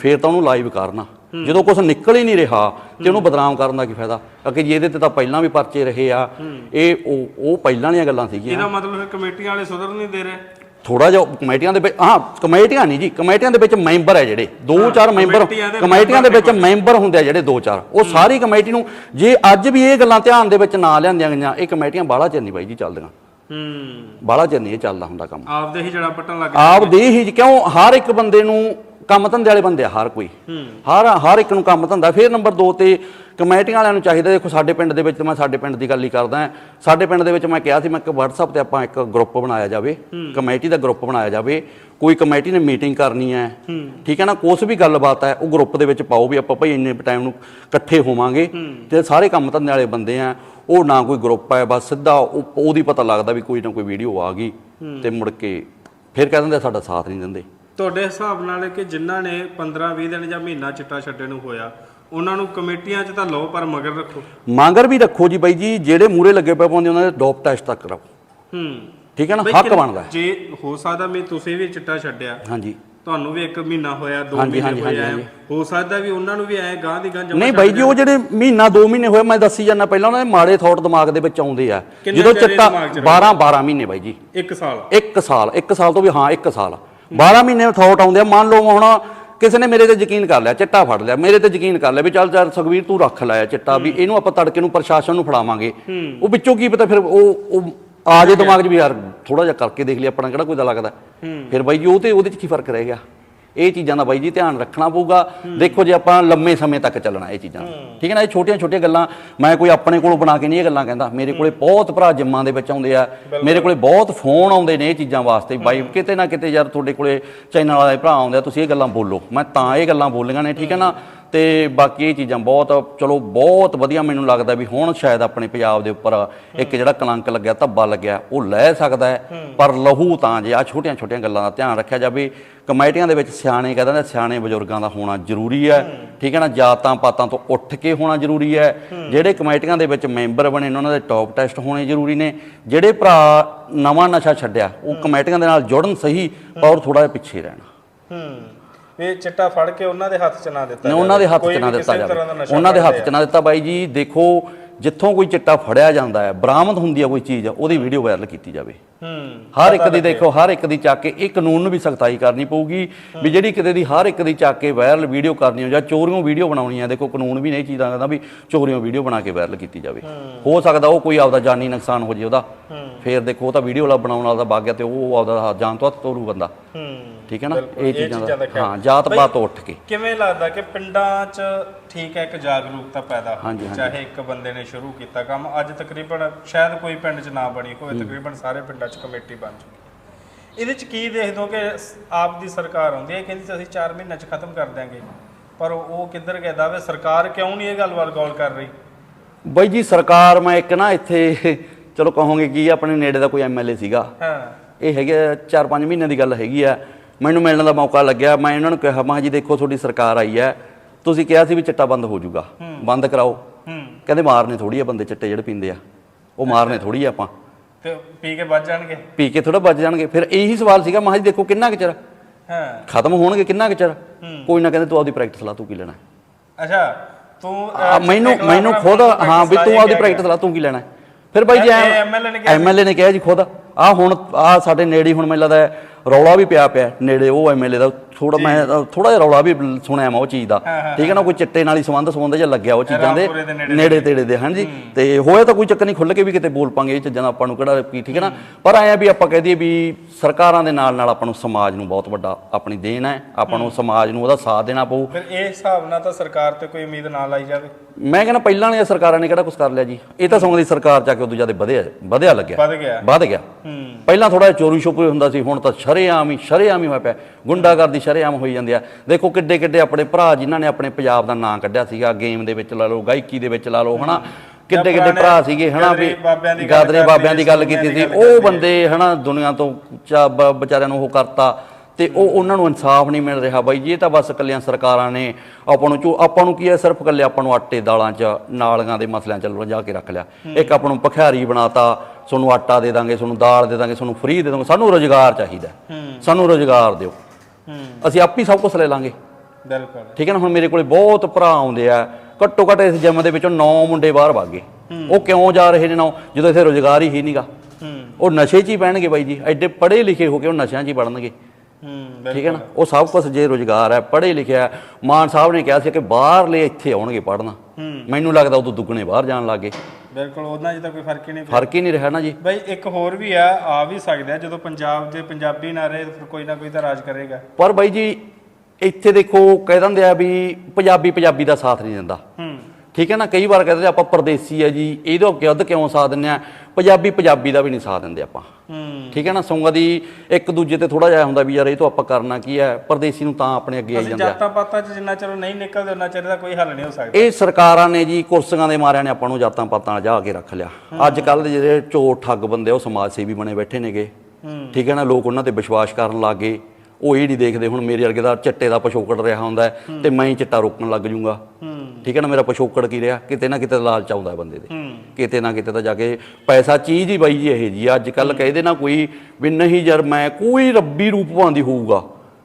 ਫੇਰ ਤਾਂ ਉਹਨੂੰ ਲਾਈਵ ਕਰਨਾ। ਜਦੋਂ ਕੁਝ ਨਿਕਲ ਹੀ ਨਹੀਂ ਰਿਹਾ ਤੇ ਉਹਨੂੰ ਬਦਨਾਮ ਕਰਨ ਦਾ ਕੀ ਫਾਇਦਾ? ਕਿਉਂਕਿ ਜੇ ਇਹਦੇ ਤੇ ਤਾਂ ਪਹਿਲਾਂ ਵੀ ਪਰਚੇ ਰਹੇ ਆ ਇਹ ਉਹ ਉਹ ਪਹਿਲਾਂ ਵਾਲੀਆਂ ਗੱਲਾਂ ਸੀਗੀਆਂ। ਇਹਦਾ ਮਤਲਬ ਫਿਰ ਕਮੇਟੀਆਂ ਵਾਲੇ ਸੁਧਰ ਨਹੀਂ ਦੇ ਰਹੇ। ਥੋੜਾ ਜਿਹਾ ਕਮੇਟੀਆਂ ਦੇ ਵਿੱਚ ਹਾਂ ਕਮੇਟੀਆਂ ਨਹੀਂ ਜੀ ਕਮੇਟੀਆਂ ਦੇ ਵਿੱਚ ਮੈਂਬਰ ਹੈ ਜਿਹੜੇ। ਦੋ ਚਾਰ ਮੈਂਬਰ ਕਮੇਟੀਆਂ ਦੇ ਵਿੱਚ ਮੈਂਬਰ ਹੁੰਦੇ ਆ ਜਿਹੜੇ ਦੋ ਚਾਰ। ਉਹ ਸਾਰੀ ਕਮੇਟੀ ਨੂੰ ਜੇ ਅੱਜ ਵੀ ਇਹ ਗੱਲਾਂ ਧਿਆਨ ਦੇ ਵਿੱਚ ਨਾ ਲਿਆਂਦੀਆਂ ਗਈਆਂ ਇਹ ਕਮੇਟੀਆਂ ਬਾਹਲਾ ਚਿਰ ਨਹੀਂ ਬਾਈ ਜੀ ਚੱਲਦੀਆਂ। ਹੂੰ। ਬਾਹਲਾ ਚਿਰ ਨਹੀਂ ਇਹ ਚੱਲਦਾ ਹੁੰਦਾ ਕੰਮ। ਆਪਦੇ ਹੀ ਜੜਾ ਪੱਟਣ ਲੱਗ ਆਪ ਦੇ ਹੀ ਕਿਉਂ ਹਰ ਇੱਕ ਬੰਦੇ ਨੂੰ ਕੰਮ ਧੰਦੇ ਵਾਲੇ ਬੰਦੇ ਆ ਹਰ ਕੋਈ। ਹਰ ਹਰ ਇੱਕ ਨੂੰ ਕੰਮ ਧੰਦਾ। ਫਿਰ ਨੰਬਰ 2 ਤੇ ਕਮੇਟੀਆਂ ਵਾਲਿਆਂ ਨੂੰ ਚਾਹੀਦਾ ਦੇਖੋ ਸਾਡੇ ਪਿੰਡ ਦੇ ਵਿੱਚ ਮੈਂ ਸਾਡੇ ਪਿੰਡ ਦੀ ਗੱਲ ਹੀ ਕਰਦਾ। ਸਾਡੇ ਪਿੰਡ ਦੇ ਵਿੱਚ ਮੈਂ ਕਿਹਾ ਸੀ ਮੈਂ ਇੱਕ WhatsApp ਤੇ ਆਪਾਂ ਇੱਕ ਗਰੁੱਪ ਬਣਾਇਆ ਜਾਵੇ। ਕਮੇਟੀ ਦਾ ਗਰੁੱਪ ਬਣਾਇਆ ਜਾਵੇ। ਕੋਈ ਕਮੇਟੀ ਨੇ ਮੀਟਿੰਗ ਕਰਨੀ ਹੈ। ਠੀਕ ਹੈ ਨਾ? ਕੁਛ ਵੀ ਗੱਲਬਾਤ ਹੈ ਉਹ ਗਰੁੱਪ ਦੇ ਵਿੱਚ ਪਾਓ ਵੀ ਆਪਾਂ ਭਾਈ ਇੰਨੇ ਟਾਈਮ ਨੂੰ ਇਕੱਠੇ ਹੋਵਾਂਗੇ। ਤੇ ਸਾਰੇ ਕੰਮ ਧੰਦੇ ਵਾਲੇ ਬੰਦੇ ਆ ਉਹ ਨਾ ਕੋਈ ਗਰੁੱਪ ਹੈ ਬਸ ਸਿੱਧਾ ਉਹ- ਉਹਦੀ ਪਤਾ ਲੱਗਦਾ ਵੀ ਕੋਈ ਨਾ ਕੋਈ ਵੀਡੀਓ ਆ ਗਈ ਤੇ ਮੁੜ ਕੇ ਫਿਰ ਕਹਿ ਦਿੰਦੇ ਸਾਡਾ ਸਾਥ ਨਹੀਂ ਦਿੰਦੇ। ਤੁਹਾਡੇ ਹਿਸਾਬ ਨਾਲ ਕਿ ਜਿਨ੍ਹਾਂ ਨੇ 15 20 ਦਿਨ ਜਾਂ ਮਹੀਨਾ ਚਿੱਟਾ ਛੱਡੇ ਨੂੰ ਹੋਇਆ ਉਹਨਾਂ ਨੂੰ ਕਮੇਟੀਆਂ 'ਚ ਤਾਂ ਲਓ ਪਰ ਮਗਰ ਰੱਖੋ। ਮਾਂਗਰ ਵੀ ਰੱਖੋ ਜੀ ਬਾਈ ਜੀ ਜਿਹੜੇ ਮੂਰੇ ਲੱਗੇ ਪਏ ਪਾਉਂਦੇ ਉਹਨਾਂ ਦੇ ਡੋਪ ਟੈਸਟ ਤੱਕ ਕਰਾਓ ਹੂੰ। ਠੀਕ ਹੈ ਨਾ? ਬਈ ਹੱਕ ਬਣਦਾ। ਹੈ। ਜੇ ਹੋ ਸਕਦਾ ਵੀ ਤੁਸੀਂ ਵੀ ਚਿੱਟਾ ਛੱਡਿਆ ਹਾਂਜੀ। ਤੁਹਾਨੂੰ ਵੀ ਇੱਕ ਮਹੀਨਾ ਹੋਇਆ ਦੋ ਹਾਂਜੀ, ਮਹੀਨੇ ਹਾਂਜੀ, ਹੋਇਆ। ਹਾਂਜੀ, ਹੋ ਸਕਦਾ ਵੀ ਉਹਨਾਂ ਨੂੰ ਵੀ ਐ ਗਾਂ ਦੀ ਗਾਂ ਜਮਾ ਨਹੀਂ ਬਾਈ ਜੀ ਉਹ ਜਿਹੜੇ ਮਹੀਨਾ 2 ਮਹੀਨੇ ਹੋਏ ਮੈਂ ਦੱਸੀ ਜਾਂਦਾ ਪਹਿਲਾਂ ਉਹਨਾਂ ਦੇ ਮਾੜੇ ਥੌਟ ਦਿਮਾਗ ਦੇ ਵਿੱਚ ਆਉਂਦੇ ਆ। ਕਿੰਨੇ ਜਦੋਂ ਚਿਰ ਇਹ ਚਿੱਟਾ ਦਿਮਾਗ 'ਚ ਰਹਿੰਦਾ? 12 12 ਮਹੀਨੇ ਬਾਈ ਜੀ। ਇੱਕ ਸਾਲ। 1 ਸਾਲ 1 ਸਾਲ ਤੋਂ ਵੀ ਹਾਂ 1 ਸਾਲ। 12 ਮਹੀਨੇ ਥੌਟ ਆਉਂਦੇ ਆ ਮੰਨ ਲਓ ਹੁਣ ਕਿਸੇ ਨੇ ਮੇਰੇ ਤੇ ਯਕੀਨ ਕਰ ਲਿਆ ਚਿੱਟਾ ਫੜ ਲਿਆ ਮੇਰੇ ਤੇ ਯਕੀਨ ਕਰ ਲਿਆ ਵੀ ਚੱਲ ਚੱਲ ਸੁਖਵੀਰ ਤੂੰ ਰੱਖ ਲਾਇਆ ਚਿੱਟਾ ਵੀ ਇਹਨੂੰ ਆਪਾਂ ਤੜਕੇ ਨੂੰ ਪ੍ਰਸ਼ਾਸਨ ਨੂੰ ਫੜਾਵਾਂਗੇ। ਉਹ ਵਿੱਚੋਂ ਕੀ ਪਤਾ ਫਿਰ ਉਹ ਉਹ ਆ ਜੇ ਦਿਮਾਗ 'ਚ ਵੀ ਯਾਰ ਥੋੜਾ ਜਿਹਾ ਕਰਕੇ ਦੇਖ ਲਈ ਆਪਣਾ ਕਿਹੜਾ ਕੋਈ ਦਾ ਲੱਗਦਾ। ਫਿਰ ਬਾਈ ਜੀ ਉਹ ਤੇ ਉਹਦੇ 'ਚ ਕੀ ਫ਼ਰਕ ਰਹਿ ਗਿਆ? ਇਹ ਚੀਜ਼ਾਂ ਦਾ ਬਾਈ ਜੀ ਧਿਆਨ ਰੱਖਣਾ ਪਊਗਾ। ਦੇਖੋ ਜੇ ਆਪਾਂ ਲੰਮੇ ਸਮੇਂ ਤੱਕ ਚੱਲਣਾ ਇਹ ਚੀਜ਼ਾਂ। ਠੀਕ ਹੈ ਨਾ ਇਹ ਛੋਟੀਆਂ ਛੋਟੀਆਂ ਗੱਲਾਂ ਮੈਂ ਕੋਈ ਆਪਣੇ ਕੋਲੋਂ ਬਣਾ ਕੇ ਨਹੀਂ ਇਹ ਗੱਲਾਂ ਕਹਿੰਦਾ। ਮੇਰੇ ਕੋਲੇ ਬਹੁਤ ਭਰਾ ਜਿੰਮਾਂ ਦੇ ਵਿੱਚ ਆਉਂਦੇ ਆ। ਮੇਰੇ ਕੋਲੇ ਬਹੁਤ ਫੋਨ ਆਉਂਦੇ ਨੇ ਇਹ ਚੀਜ਼ਾਂ ਵਾਸਤੇ। ਬਾਈ ਕਿਤੇ ਨਾ ਕਿਤੇ ਯਾਰ ਤੁਹਾਡੇ ਕੋਲੇ ਚੈਨਲ ਵਾਲੇ ਭਰਾ ਆਉਂਦੇ ਆ ਤੁਸੀਂ ਇਹ ਗੱਲਾਂ ਬੋਲੋ। ਮੈਂ ਤਾਂ ਇਹ ਗੱਲਾਂ ਬੋਲੀਆਂ ਨੇ ਠੀਕ ਹੈ ਨਾ। ਤੇ ਬਾਕੀ ਇਹ ਚੀਜ਼ਾਂ ਬਹੁਤ ਚਲੋ ਬਹੁਤ ਵਧੀਆ ਮੈਨੂੰ ਲੱਗਦਾ ਵੀ ਹੁਣ ਸ਼ਾਇਦ ਆਪਣੇ ਪੰਜਾਬ ਦੇ ਉੱਪਰ ਇੱਕ ਜਿਹੜਾ ਕਲੰਕ ਲੱਗਿਆ ਧੱਬਾ ਲੱਗਿਆ ਉਹ ਲੈ ਸਕਦਾ ਹੈ। ਪਰ ਲਹੂ ਤਾਂ ਜੇ ਆ ਛੋਟੀਆਂ ਛੋਟੀਆਂ ਗੱਲਾਂ ਦਾ ਧਿਆਨ ਰੱਖਿਆ ਜਾਵੇ ਕਮੇਟੀਆਂ ਦੇ ਵਿੱਚ ਸਿਆਣੇ ਕਹਿੰਦੇ ਨੇ ਸਿਆਣੇ ਬਜ਼ੁਰਗਾਂ ਦਾ ਹੋਣਾ ਜ਼ਰੂਰੀ ਹੈ। ਠੀਕ ਹੈ ਨਾ ਜਾਤਾਂ ਪਾਤਾਂ ਤੋਂ ਉੱਠ ਕੇ ਹੋਣਾ ਜ਼ਰੂਰੀ ਹੈ। ਜਿਹੜੇ ਕਮੇਟੀਆਂ ਦੇ ਵਿੱਚ ਮੈਂਬਰ ਬਣੇ ਉਹਨਾਂ ਦੇ ਟੌਪ ਟੈਸਟ ਹੋਣੇ ਜ਼ਰੂਰੀ ਨੇ। ਜਿਹੜੇ ਭਰਾ ਨਵਾਂ ਨਸ਼ਾ ਛੱਡਿਆ ਉਹ ਕਮੇਟੀਆਂ ਦੇ ਨਾਲ ਜੁੜਨ ਸਹੀ ਪਰ ਥੋੜਾ ਜਿਹਾ ਪਿੱਛੇ ਰਹਿਣਾ। ਹੂੰ। ਇਹ ਚਿੱਟਾ ਫੜ ਕੇ ਉਹਨਾਂ ਦੇ ਹੱਥ 'ਚ ਨਾ ਦਿੱਤਾ ਨੇ ਉਹਨਾਂ ਦੇ ਹੱਥ 'ਚ ਨਾ ਦਿੱਤਾ ਜਾਵੇ। ਉਹਨਾਂ ਦੇ ਹੱਥ 'ਚ ਨਾ ਦਿੱਤਾ ਬਾਈ ਜੀ ਦੇਖੋ ਜਿੱਥੋਂ ਕੋਈ ਚਿੱਟਾ ਫੜਿਆ ਜਾਂਦਾ ਹੈ ਬਰਾਮਦ ਹੁੰਦੀ ਹੈ ਕੋਈ ਚੀਜ਼ ਉਹਦੀ ਵੀਡੀਓ ਵਾਇਰਲ ਕੀਤੀ ਜਾਵੇ। ਹਰ ਇੱਕ ਦੀ ਦੇਖੋ ਹਰ ਇੱਕ ਦੀ ਚੱਕ ਕੇ ਇਹ ਕਾਨੂੰਨ ਨੂੰ ਵੀ ਸਖਤਾਈ ਕਰਨੀ ਪਊਗੀ ਵੀ ਜਿਹੜੀ ਕਿਤੇ ਦੀ ਹਰ ਇੱਕ ਦੀ ਚੱਕ ਕੇ ਵਾਇਰਲ ਵੀਡੀਓ ਕਰਨੀ ਹੋ ਜਾਂ ਚੋਰੀਆਂ ਵੀਡੀਓ ਬਣਾਉਣੀ ਦੇਖੋ ਕਾਨੂੰਨ ਵੀ ਨਹੀਂ ਚੀਜ਼ਾਂ ਕਹਿੰਦਾ ਵੀ ਚੋਰੀਆਂ ਵੀਡੀਓ ਬਣਾ ਕੇ ਵਾਇਰਲ ਕੀਤੀ ਜਾਵੇ। ਹੋ। ਸਕਦਾ ਉਹ ਕੋਈ ਆਪਦਾ ਜਾਨੀ ਨੁਕਸਾਨ ਹੋ ਜੇ ਉਹਦਾ। ਫੇਰ ਦੇਖੋ ਉਹ ਤਾਂ ਵੀਡੀਓ ਵਾਲਾ ਬਣਾਉਣ ਵਾਲਾ ਵਗ ਗਿਆ ਤੇ ਉਹ ਆਪਦਾ ਜਾਨ ਤੋਂ ਹੱਥ ਤੋਰੂ ਬੰਦਾ। ਠੀਕ ਹੈ ਨਾ? ਇਹ ਚੀਜ਼ਾਂ ਦਾ ਹਾਂ ਜਾਤ ਪਾਤ ਉੱਠ ਕੇ। ਕਿਵੇਂ ਲੱਗਦਾ ਕਿ ਪਿੰਡਾਂ 'ਚ ਠੀਕ ਹੈ ਇੱਕ ਜਾਗਰੂਕਤਾ ਪੈਦਾ ਹੋਈ। ਚਾਹੇ ਇੱਕ ਬੰਦੇ ਨੇ ਸ਼ੁਰੂ ਕੀਤਾ ਕੰਮ ਅੱਜ ਤਕਰੀਬਨ ਸ਼ਾਇਦ ਕੋਈ ਪਿੰਡ 'ਚ ਨਾ ਬਣੀ ਹੋਵੇ ਤਕਰੀਬਨ ਸਾਰੇ ਪਿੰਡਾਂ 'ਚ ਕਮੇਟੀ ਬਣ ਚੁੱਕੀ ਇਹਦੇ 'ਚ ਕੀ ਦੇਖਦੇ ਹੋ ਕਿ ਆਪ ਦੀ ਸਰਕਾਰ ਆਉਂਦੀ ਹੈ ਕਹਿੰਦੀ ਅਸੀਂ 4 ਮਹੀਨਿਆਂ 'ਚ ਖਤਮ ਕਰ ਦਿਆਂਗੇ। ਪਰ ਉਹ ਉਹ ਕਿੱਧਰ ਗਿਆ? ਦਾਵੇ ਸਰਕਾਰ ਕਿਉਂ ਨਹੀਂ ਇਹ ਗੱਲ ਵੱਲ ਗੌਰ ਕਰ ਰਹੀ? ਬਾਈ ਜੀ ਸਰਕਾਰ ਮੈਂ ਇੱਕ ਨਾ ਇੱਥੇ ਚਲੋ ਕਹੋਗੇ ਕੀ ਆਪਣੇ ਨੇੜੇ ਦਾ ਕੋਈ ਐਮਐਲਏ ਸੀਗਾ। ਹਾਂ। ਇਹ ਹੈਗੇ 4-5 ਮਹੀਨਿਆਂ ਦੀ ਗੱਲ ਹੈਗੀ ਆ ਮੈਨੂੰ ਮਿਲਣ ਦਾ ਮੌਕਾ ਲੱਗਿਆ ਮੈਂ ਇਹਨਾਂ ਨੂੰ ਕਿਹਾ ਮੈਂ ਜੀ ਦੇਖੋ ਤੁਹਾਡੀ ਸਰਕਾਰ ਆਈ ਹੈ। ਤੁਸੀਂ ਕਿਹਾ ਸੀ ਵੀ ਚਿੱਟਾ ਬੰਦ ਹੋ ਜਾਊਗਾ। ਬੰਦ ਕਰਾਓ। ਕਹਿੰਦੇ ਮਾਰਨੇ ਥੋੜੀ ਆ ਬੰਦੇ ਚਿੱਟੇ ਜਿਹੜੇ ਪੀਂਦੇ ਆ। ਉਹ ਮਾਰਨੇ ਥੋੜੀ ਆ ਆਪਾਂ। ਤੇ ਪੀ ਕੇ ਵੱਜ ਜਾਣਗੇ। ਪੀ ਕੇ ਥੋੜਾ ਬਚ ਜਾਣਗੇ। ਫਿਰ ਇਹੀ ਸਵਾਲ ਸੀਗਾ ਮੈਂ ਜੀ ਦੇਖੋ ਕਿੰਨਾ ਕੁ ਚਿਰ? ਹਾਂ। ਖਤਮ ਹੋਣਗੇ ਕਿੰਨਾ ਕੁ ਚਿਰ? ਕੋਈ ਨਾ ਕਹਿੰਦੇ ਤੂੰ ਆਪਦੀ ਪ੍ਰੈਕਟਿਸ ਲਾ ਤੂੰ ਕੀ ਲੈਣਾ? ਅੱਛਾ ਤੂੰ ਮੈਨੂੰ ਮੈਨੂੰ ਖੁਦ ਹਾਂ ਵੀ ਤੂੰ ਆਪਦੀ ਪ੍ਰੈਕਟਿਸ ਲਾ ਤੂੰ ਕੀ ਲੈਣਾ? ਫਿਰ ਬਾਈ ਜੀ? ਐਮਐਲਏ ਨੇ ਕਿਹਾ ਜੀ ਖੁਦ। ਆ ਹੁਣ ਆ ਸਾਡੇ ਨੇੜੇ ਹੁਣ ਮੈਨੂੰ ਲੱਗਦਾ ਰੌਲਾ ਵੀ ਪਿਆ ਪਿਆ ਨੇੜੇ ਉਹ ਐਮਐਲਏ ਦਾ ਥੋੜਾ ਮੈਂ ਥੋੜਾ ਜਿਹਾ ਰੌਲਾ ਵੀ ਸੁਣਿਆ ਮੈਂ ਉਹ ਚੀਜ਼ ਦਾ। ਠੀਕ ਹੈ ਨਾ ਕੋਈ ਚਿੱਟੇ ਨਾਲ ਹੀ ਸੰਬੰਧ ਸੰਬੰਧ ਜਿਹਾ ਲੱਗਿਆ ਉਹ ਚੀਜ਼ਾਂ ਦੇ ਨੇੜੇ ਤੇੜੇ ਦੇ। ਹਾਂਜੀ। ਤੇ ਹੋਇਆ ਤਾਂ ਕੋਈ ਚੱਕਰ ਨਹੀਂ ਖੁੱਲ ਕੇ ਵੀ ਕਿਤੇ ਬੋਲ ਪਾਂਗੇ ਇਹ ਚੀਜ਼ਾਂ ਦਾ ਆਪਾਂ ਨੂੰ ਕਿਹੜਾ ਕੀ ਠੀਕ ਹੈ ਨਾ। ਪਰ ਆਇਆ ਵੀ ਆਪਾਂ ਕਹਿ ਦਈਏ ਵੀ ਸਰਕਾਰਾਂ ਦੇ ਨਾਲ ਨਾਲ ਆਪਾਂ ਨੂੰ ਸਮਾਜ ਨੂੰ ਬਹੁਤ ਵੱਡਾ ਆਪਣੀ ਦੇਣ ਹੈ। ਆਪਾਂ ਨੂੰ ਸਮਾਜ ਨੂੰ ਉਹਦਾ ਸਾਥ ਦੇਣਾ ਪਊ। ਫਿਰ ਇਹ ਹਿਸਾਬ ਨਾਲ ਤਾਂ ਸਰਕਾਰ ਤੇ ਕੋਈ ਉਮੀਦ ਨਾ ਲਾਈ ਜਾਵੇ। ਮੈਂ ਕਹਿੰਦਾ ਪਹਿਲਾਂ ਵਾਲੀਆਂ ਸਰਕਾਰਾਂ ਨੇ ਕਿਹੜਾ ਕੁਝ ਕਰ ਲਿਆ ਜੀ? ਇਹ ਤਾਂ ਸਗੋਂ ਦੀ ਸਰਕਾਰ ਜਾ ਕੇ ਉਦੋਂ ਜ਼ਿਆਦਾ ਵਧਿਆ ਵਧਿਆ ਲੱਗਿਆ। ਵੱਧ ਗਿਆ। ਵੱਧ ਗਿਆ। ਹੂੰ। ਪਹਿਲਾਂ ਥੋੜਾ ਚੋਰੀ ਛੁਪੇ ਹੁੰਦਾ ਸੀ ਹੁਣ ਤਾਂ ਸ਼ਰੇਆਮ ਹੀ ਸ਼ਰੇਆਮ ਹੀ ਹੋਇਆ ਪਿਆ। ਗੁੰਡਾਗਰਦੀ ਸ਼ਰੇਆਮ ਹੋਈ ਜਾਂਦੀ ਆ। ਦੇਖੋ ਕਿੱਡੇ ਕਿੱਡੇ ਆਪਣੇ ਭਰਾ ਜਿਨ੍ਹਾਂ ਨੇ ਆਪਣੇ ਪੰਜਾਬ ਦਾ ਨਾਂ ਕੱਢਿਆ ਸੀਗਾ ਗੇਮ ਦੇ ਵਿੱਚ ਲਾ ਲਓ ਗਾਇਕੀ ਦੇ ਵਿੱਚ ਲਾ ਲਓ ਹਨਾ? ਕਿੱਡੇ ਕਿੱਡੇ ਭਰਾ ਸੀਗੇ ਹਨਾ ਵੀ ਗਾਦਰੇ ਬਾਬਿਆਂ ਦੀ ਗੱਲ ਕੀਤੀ ਸੀ, ਉਹ ਬੰਦੇ ਹਨਾ ਦੁਨੀਆ ਤੋਂ ਚਾ- ਵਿਚਾਰਿਆਂ ਨੂੰ ਉਹ ਕਰਤਾ। ਤੇ ਉਹ ਉਹਨਾਂ ਨੂੰ ਇਨਸਾਫ ਨਹੀਂ ਮਿਲ ਰਿਹਾ ਬਾਈ ਜੀ ਇਹ ਤਾਂ ਬਸ ਇਕੱਲੀਆਂ ਸਰਕਾਰਾਂ ਨੇ ਆਪਾਂ ਨੂੰ ਚੋ ਆਪਾਂ ਨੂੰ ਕੀ ਹੈ ਸਿਰਫ ਇਕੱਲੇ ਆਪਾਂ ਨੂੰ ਆਟੇ ਦਾਲਾਂ 'ਚ ਨਾਲੀਆਂ ਦੇ ਮਸਲਿਆਂ 'ਚ ਰੁਝਾ ਕੇ ਰੱਖ ਲਿਆ। ਇੱਕ ਆਪਾਂ ਨੂੰ ਭਖਿਆਰੀ ਬਣਾਤਾ ਤੁਹਾਨੂੰ ਆਟਾ ਦੇ ਦਾਂਗੇ ਤੁਹਾਨੂੰ ਦਾਲ ਦੇ ਦਾਂਗੇ ਤੁਹਾਨੂੰ ਫ੍ਰੀ ਦੇ ਦਾਂਗੇ ਸਾਨੂੰ ਰੋਜ਼ਗਾਰ ਚਾਹੀਦਾ ਸਾਨੂੰ ਰੋਜ਼ਗਾਰ ਦਿਓ। ਅਸੀਂ ਆਪ ਹੀ ਸਭ ਕੁਝ ਲੈ ਲਾਂਗੇ। ਬਿਲਕੁਲ। ਠੀਕ ਹੈ ਨਾ ਹੁਣ ਮੇਰੇ ਕੋਲੇ ਬਹੁਤ ਭਰਾ ਆਉਂਦੇ ਆ। ਘੱਟੋ ਘੱਟ ਇਸ ਜਿਮ ਦੇ ਵਿੱਚੋਂ 9 ਮੁੰਡੇ ਬਾਹਰ ਵਗ ਗਏ। ਉਹ ਕਿਉਂ ਜਾ ਰਹੇ ਨੇ ਨੌ? ਜਦੋਂ ਇੱਥੇ ਰੋਜ਼ਗਾਰ ਹੀ ਨਹੀਂਗਾ ਉਹ ਨਸ਼ੇ 'ਚ ਹੀ ਪੈਣਗੇ ਬਾਈ ਜੀ। ਐਡੇ ਪੜ੍ਹੇ ਲਿਖੇ ਹੋ ਕੇ ਉਹ ਨਸ਼ਿਆਂ 'ਚ ਹੀ ਪੜਨਗੇ ਠੀਕ ਹੈ ਨਾ? ਉਹ ਸਭ ਕੁਝ ਜੇ ਰੋਜ਼ਗਾਰ ਹੈ ਪੜ੍ਹੇ ਲਿਖਿਆ। ਮਾਨ ਸਾਹਿਬ ਨੇ ਕਿਹਾ ਸੀ ਕਿ ਬਾਹਰਲੇ ਇੱਥੇ ਆਉਣਗੇ ਪੜ੍ਹਨਾ। ਮੈਨੂੰ ਲੱਗਦਾ ਉਦੋਂ ਦੁੱਗਣੇ ਬਾਹਰ ਜਾਣ ਲੱਗੇ ਬਿਲਕੁਲ ਉਹਨਾਂ 'ਚ ਤਾਂ ਕੋਈ ਫ਼ਰਕ ਹੀ ਨਹੀਂ ਫ਼ਰਕ ਹੀ ਨਹੀਂ ਰਿਹਾ ਨਾ ਜੀ। ਬਈ ਇੱਕ ਹੋਰ ਵੀ ਆ ਆ ਵੀ ਸਕਦਾ ਜਦੋਂ ਪੰਜਾਬ ਦੇ ਪੰਜਾਬੀ ਨਾ ਰਹੇ ਫਿਰ ਕੋਈ ਨਾ ਕੋਈ ਤਾਂ ਰਾਜ ਕਰੇਗਾ। ਪਰ ਬਾਈ ਜੀ ਇੱਥੇ ਦੇਖੋ ਕਹਿ ਦਿੰਦੇ ਆ ਵੀ ਪੰਜਾਬੀ ਪੰਜਾਬੀ ਦਾ ਸਾਥ ਨਹੀਂ ਦਿੰਦਾ। ਹੂੰ। ਠੀਕ ਹੈ ਨਾ? ਕਈ ਵਾਰ ਕਹਿੰਦੇ ਆਪਾਂ ਪਰਦੇਸੀ ਆ ਜੀ ਇਹਦੇ ਕਿਉਂ ਕਿਉਂ ਸਾਥ ਦਿੰਦੇ ਆ? ਪੰਜਾਬੀ ਪੰਜਾਬੀ ਦਾ ਵੀ ਨਹੀਂ ਸਾਥ ਦਿੰਦੇ ਆਪਾਂ। ਠੀਕ ਹੈ ਨਾ? ਸੰਗਾ ਦੀ ਇੱਕ ਦੂਜੇ ਤੇ ਥੋੜਾ ਜਿਹਾ ਹੁੰਦਾ ਵੀ ਯਾਰ ਇਹ ਤੋਂ ਆਪਾਂ ਕਰਨਾ ਕੀ ਹੈ? ਪਰਦੇਸੀ ਨੂੰ ਤਾਂ ਆਪਣੇ ਅੱਗੇ ਆਈ ਜਾਂਦੇ ਜਾਤਾਂ ਪਾਤਾਂ 'ਚ ਜਿੰਨਾ ਚਿਰ ਨਹੀਂ ਨਿਕਲਦੇ ਉਹਨਾਂ ਚਿਰ ਦਾ ਕੋਈ ਹੱਲ ਨਹੀਂ ਹੋ ਸਕਦਾ। ਇਹ ਸਰਕਾਰਾਂ ਨੇ ਜੀ ਕੁਰਸੀਆਂ ਦੇ ਮਾਰਿਆਂ ਨੇ ਆਪਾਂ ਨੂੰ ਜਾਤਾਂ ਪਾਤਾਂ ਜਾ ਕੇ ਰੱਖ ਲਿਆ। ਅੱਜ ਕੱਲ ਦੇ ਜਿਹੜੇ ਚੋਰ ਠੱਗ ਬੰਦੇ ਉਹ ਸਮਾਜ ਸੇਵੀ ਬਣੇ ਬੈਠੇ ਨੇਗੇ। ਠੀਕ ਹੈ ਨਾ? ਲੋਕ ਉਹਨਾਂ ਤੇ ਵਿਸ਼ਵਾਸ ਕਰਨ ਲੱਗ ਗਏ। ਉਹ ਇਹ ਨਹੀਂ ਦੇਖਦੇ ਹੁਣ ਮੇਰੇ ਵਰਗੇ ਦਾ ਚਿੱਟੇ ਦਾ ਪਿਛੋਕੜ ਰਿਹਾ ਹੁੰਦਾ ਤੇ ਮੈਂ ਹੀ ਚਿੱਟਾ ਰੋਕਣ ਲੱਗ ਜੂੰਗਾ। ਠੀਕ ਹੈ ਨਾ ਮੇਰਾ ਪਿਛੋਕੜ ਕੀ ਰਿਹਾ? ਕਿਤੇ ਨਾ ਕਿਤੇ ਲਾਲਚ ਆਉਂਦਾ ਬੰਦੇ ਦੇ। ਕਿਤੇ ਨਾ ਕਿਤੇ ਤਾਂ ਜਾ ਕੇ ਪੈਸਾ ਚੀਜ਼ ਹੀ ਬਾਈ ਜੀ ਇਹ ਜੀ ਅੱਜ ਕੱਲ ਕਹਿੰਦੇ ਨਾ ਕੋਈ ਵੀ ਨਹੀਂ ਯਾਰ ਮੈਂ ਕੋਈ ਰੱਬੀ ਰੂਪ ਪਾਉਂਦੀ ਹੋਊਗਾ।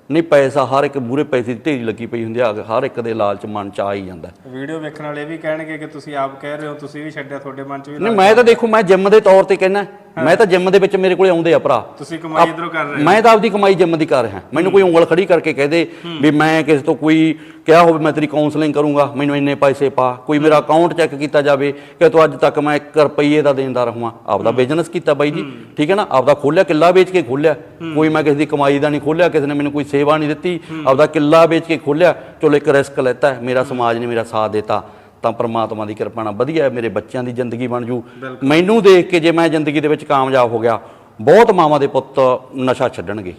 ਨਹੀਂ ਪੈਸਾ ਹਰ ਇੱਕ ਮੂਰੇ ਪੈਸੇ ਦੀ ਢੇਰੀ ਲੱਗੀ ਪਈ ਹੁੰਦੀ ਆ ਹਰ ਇੱਕ ਦੇ ਲਾਲਚ ਮਨ ਚ ਆ ਹੀ ਜਾਂਦਾ। ਵੀਡੀਓ ਵੇਖਣ ਵਾਲੇ ਵੀ ਕਹਿਣਗੇ ਕਿ ਤੁਸੀਂ ਆਪ ਕਹਿ ਰਹੇ ਹੋ ਤੁਸੀਂ ਵੀ ਛੱਡਿਆ ਤੁਹਾਡੇ ਮਨ 'ਚ ਵੀ ਨਹੀਂ ਮੈਂ ਤਾਂ ਦੇਖੋ ਮੈਂ ਜਿਮ ਦੇ ਤੌਰ ਤੇ ਕਹਿਣਾ ਮੈਂ ਤਾਂ ਜਿਮ ਦੇ ਵਿੱਚ ਮੇਰੇ ਕੋਲੇ ਆਉਂਦੇ ਆ ਭਰਾ। ਤੁਸੀਂ ਕਮਾਈ ਇਧਰੋਂ ਕਰ ਰਹੇ ਮੈਂ ਤਾਂ ਆਪਦੀ ਕਮਾਈ ਜਿਮ ਦੀ ਕਰ ਰਿਹਾ। ਮੈਨੂੰ ਕੋਈ ਉਂਗਲ ਖੜੀ ਕਰਕੇ ਕਹਿ ਦੇ ਵੀ ਮੈਂ ਕਿਸੇ ਤੋਂ ਕੋਈ ਕਿਹਾ ਹੋਵੇ ਮੈਂ ਤੇਰੀ ਕਾਉਂਸਲਿੰਗ ਕਰੂੰਗਾ ਮੈਨੂੰ ਇੰਨੇ ਪੈਸੇ ਪਾ। ਕੋਈ ਮੇਰਾ ਅਕਾਊਂਟ ਚੈੱਕ ਕੀਤਾ ਜਾਵੇ ਕਿ ਤੂੰ ਅੱਜ ਤੱਕ ਮੈਂ 1 ਰੁਪਈਏ ਦਾ ਦੇਣਦਾਰ ਹਾਂ ਆਪਦਾ ਬਿਜ਼ਨਸ ਕੀਤਾ ਬਾਈ ਜੀ। ਠੀਕ ਹੈ ਨਾ? ਆਪਦਾ ਖੋਲਿਆ ਕਿੱਲਾ ਵੇਚ ਕੇ ਖੋਲਿਆ ਕੋਈ ਮੈਂ ਕਿਸੇ ਦੀ ਕਮਾਈ ਦਾ ਨਹੀਂ ਖੋਲਿਆ ਕਿਸੇ ਨੇ ਮੈਨੂੰ ਕੋਈ ਸੇਵਾ ਨਹੀਂ ਦਿੱਤੀ ਆਪਦਾ ਕਿੱਲਾ ਵੇਚ ਕੇ ਖੋਲਿਆ ਚਲੋ ਇੱਕ ਰਿਸਕ ਲੈਤਾ ਮੇਰਾ ਸਮਾਜ ਨੇ ਮੇਰਾ ਸਾਥ ਦਿੱਤਾ ਤਾਂ ਪ੍ਰਮਾਤਮਾ ਦੀ ਕਿਰਪਾ ਨਾਲ ਵਧੀਆ ਮੇਰੇ ਬੱਚਿਆਂ ਦੀ ਜ਼ਿੰਦਗੀ ਬਣ ਜੂ। ਮੈਨੂੰ ਦੇਖ ਕੇ ਜੇ ਮੈਂ ਜ਼ਿੰਦਗੀ ਦੇ ਵਿੱਚ ਕਾਮਯਾਬ ਹੋ ਗਿਆ ਬਹੁਤ ਮਾਵਾਂ ਦੇ ਪੁੱਤ ਨਸ਼ਾ ਛੱਡਣਗੇ।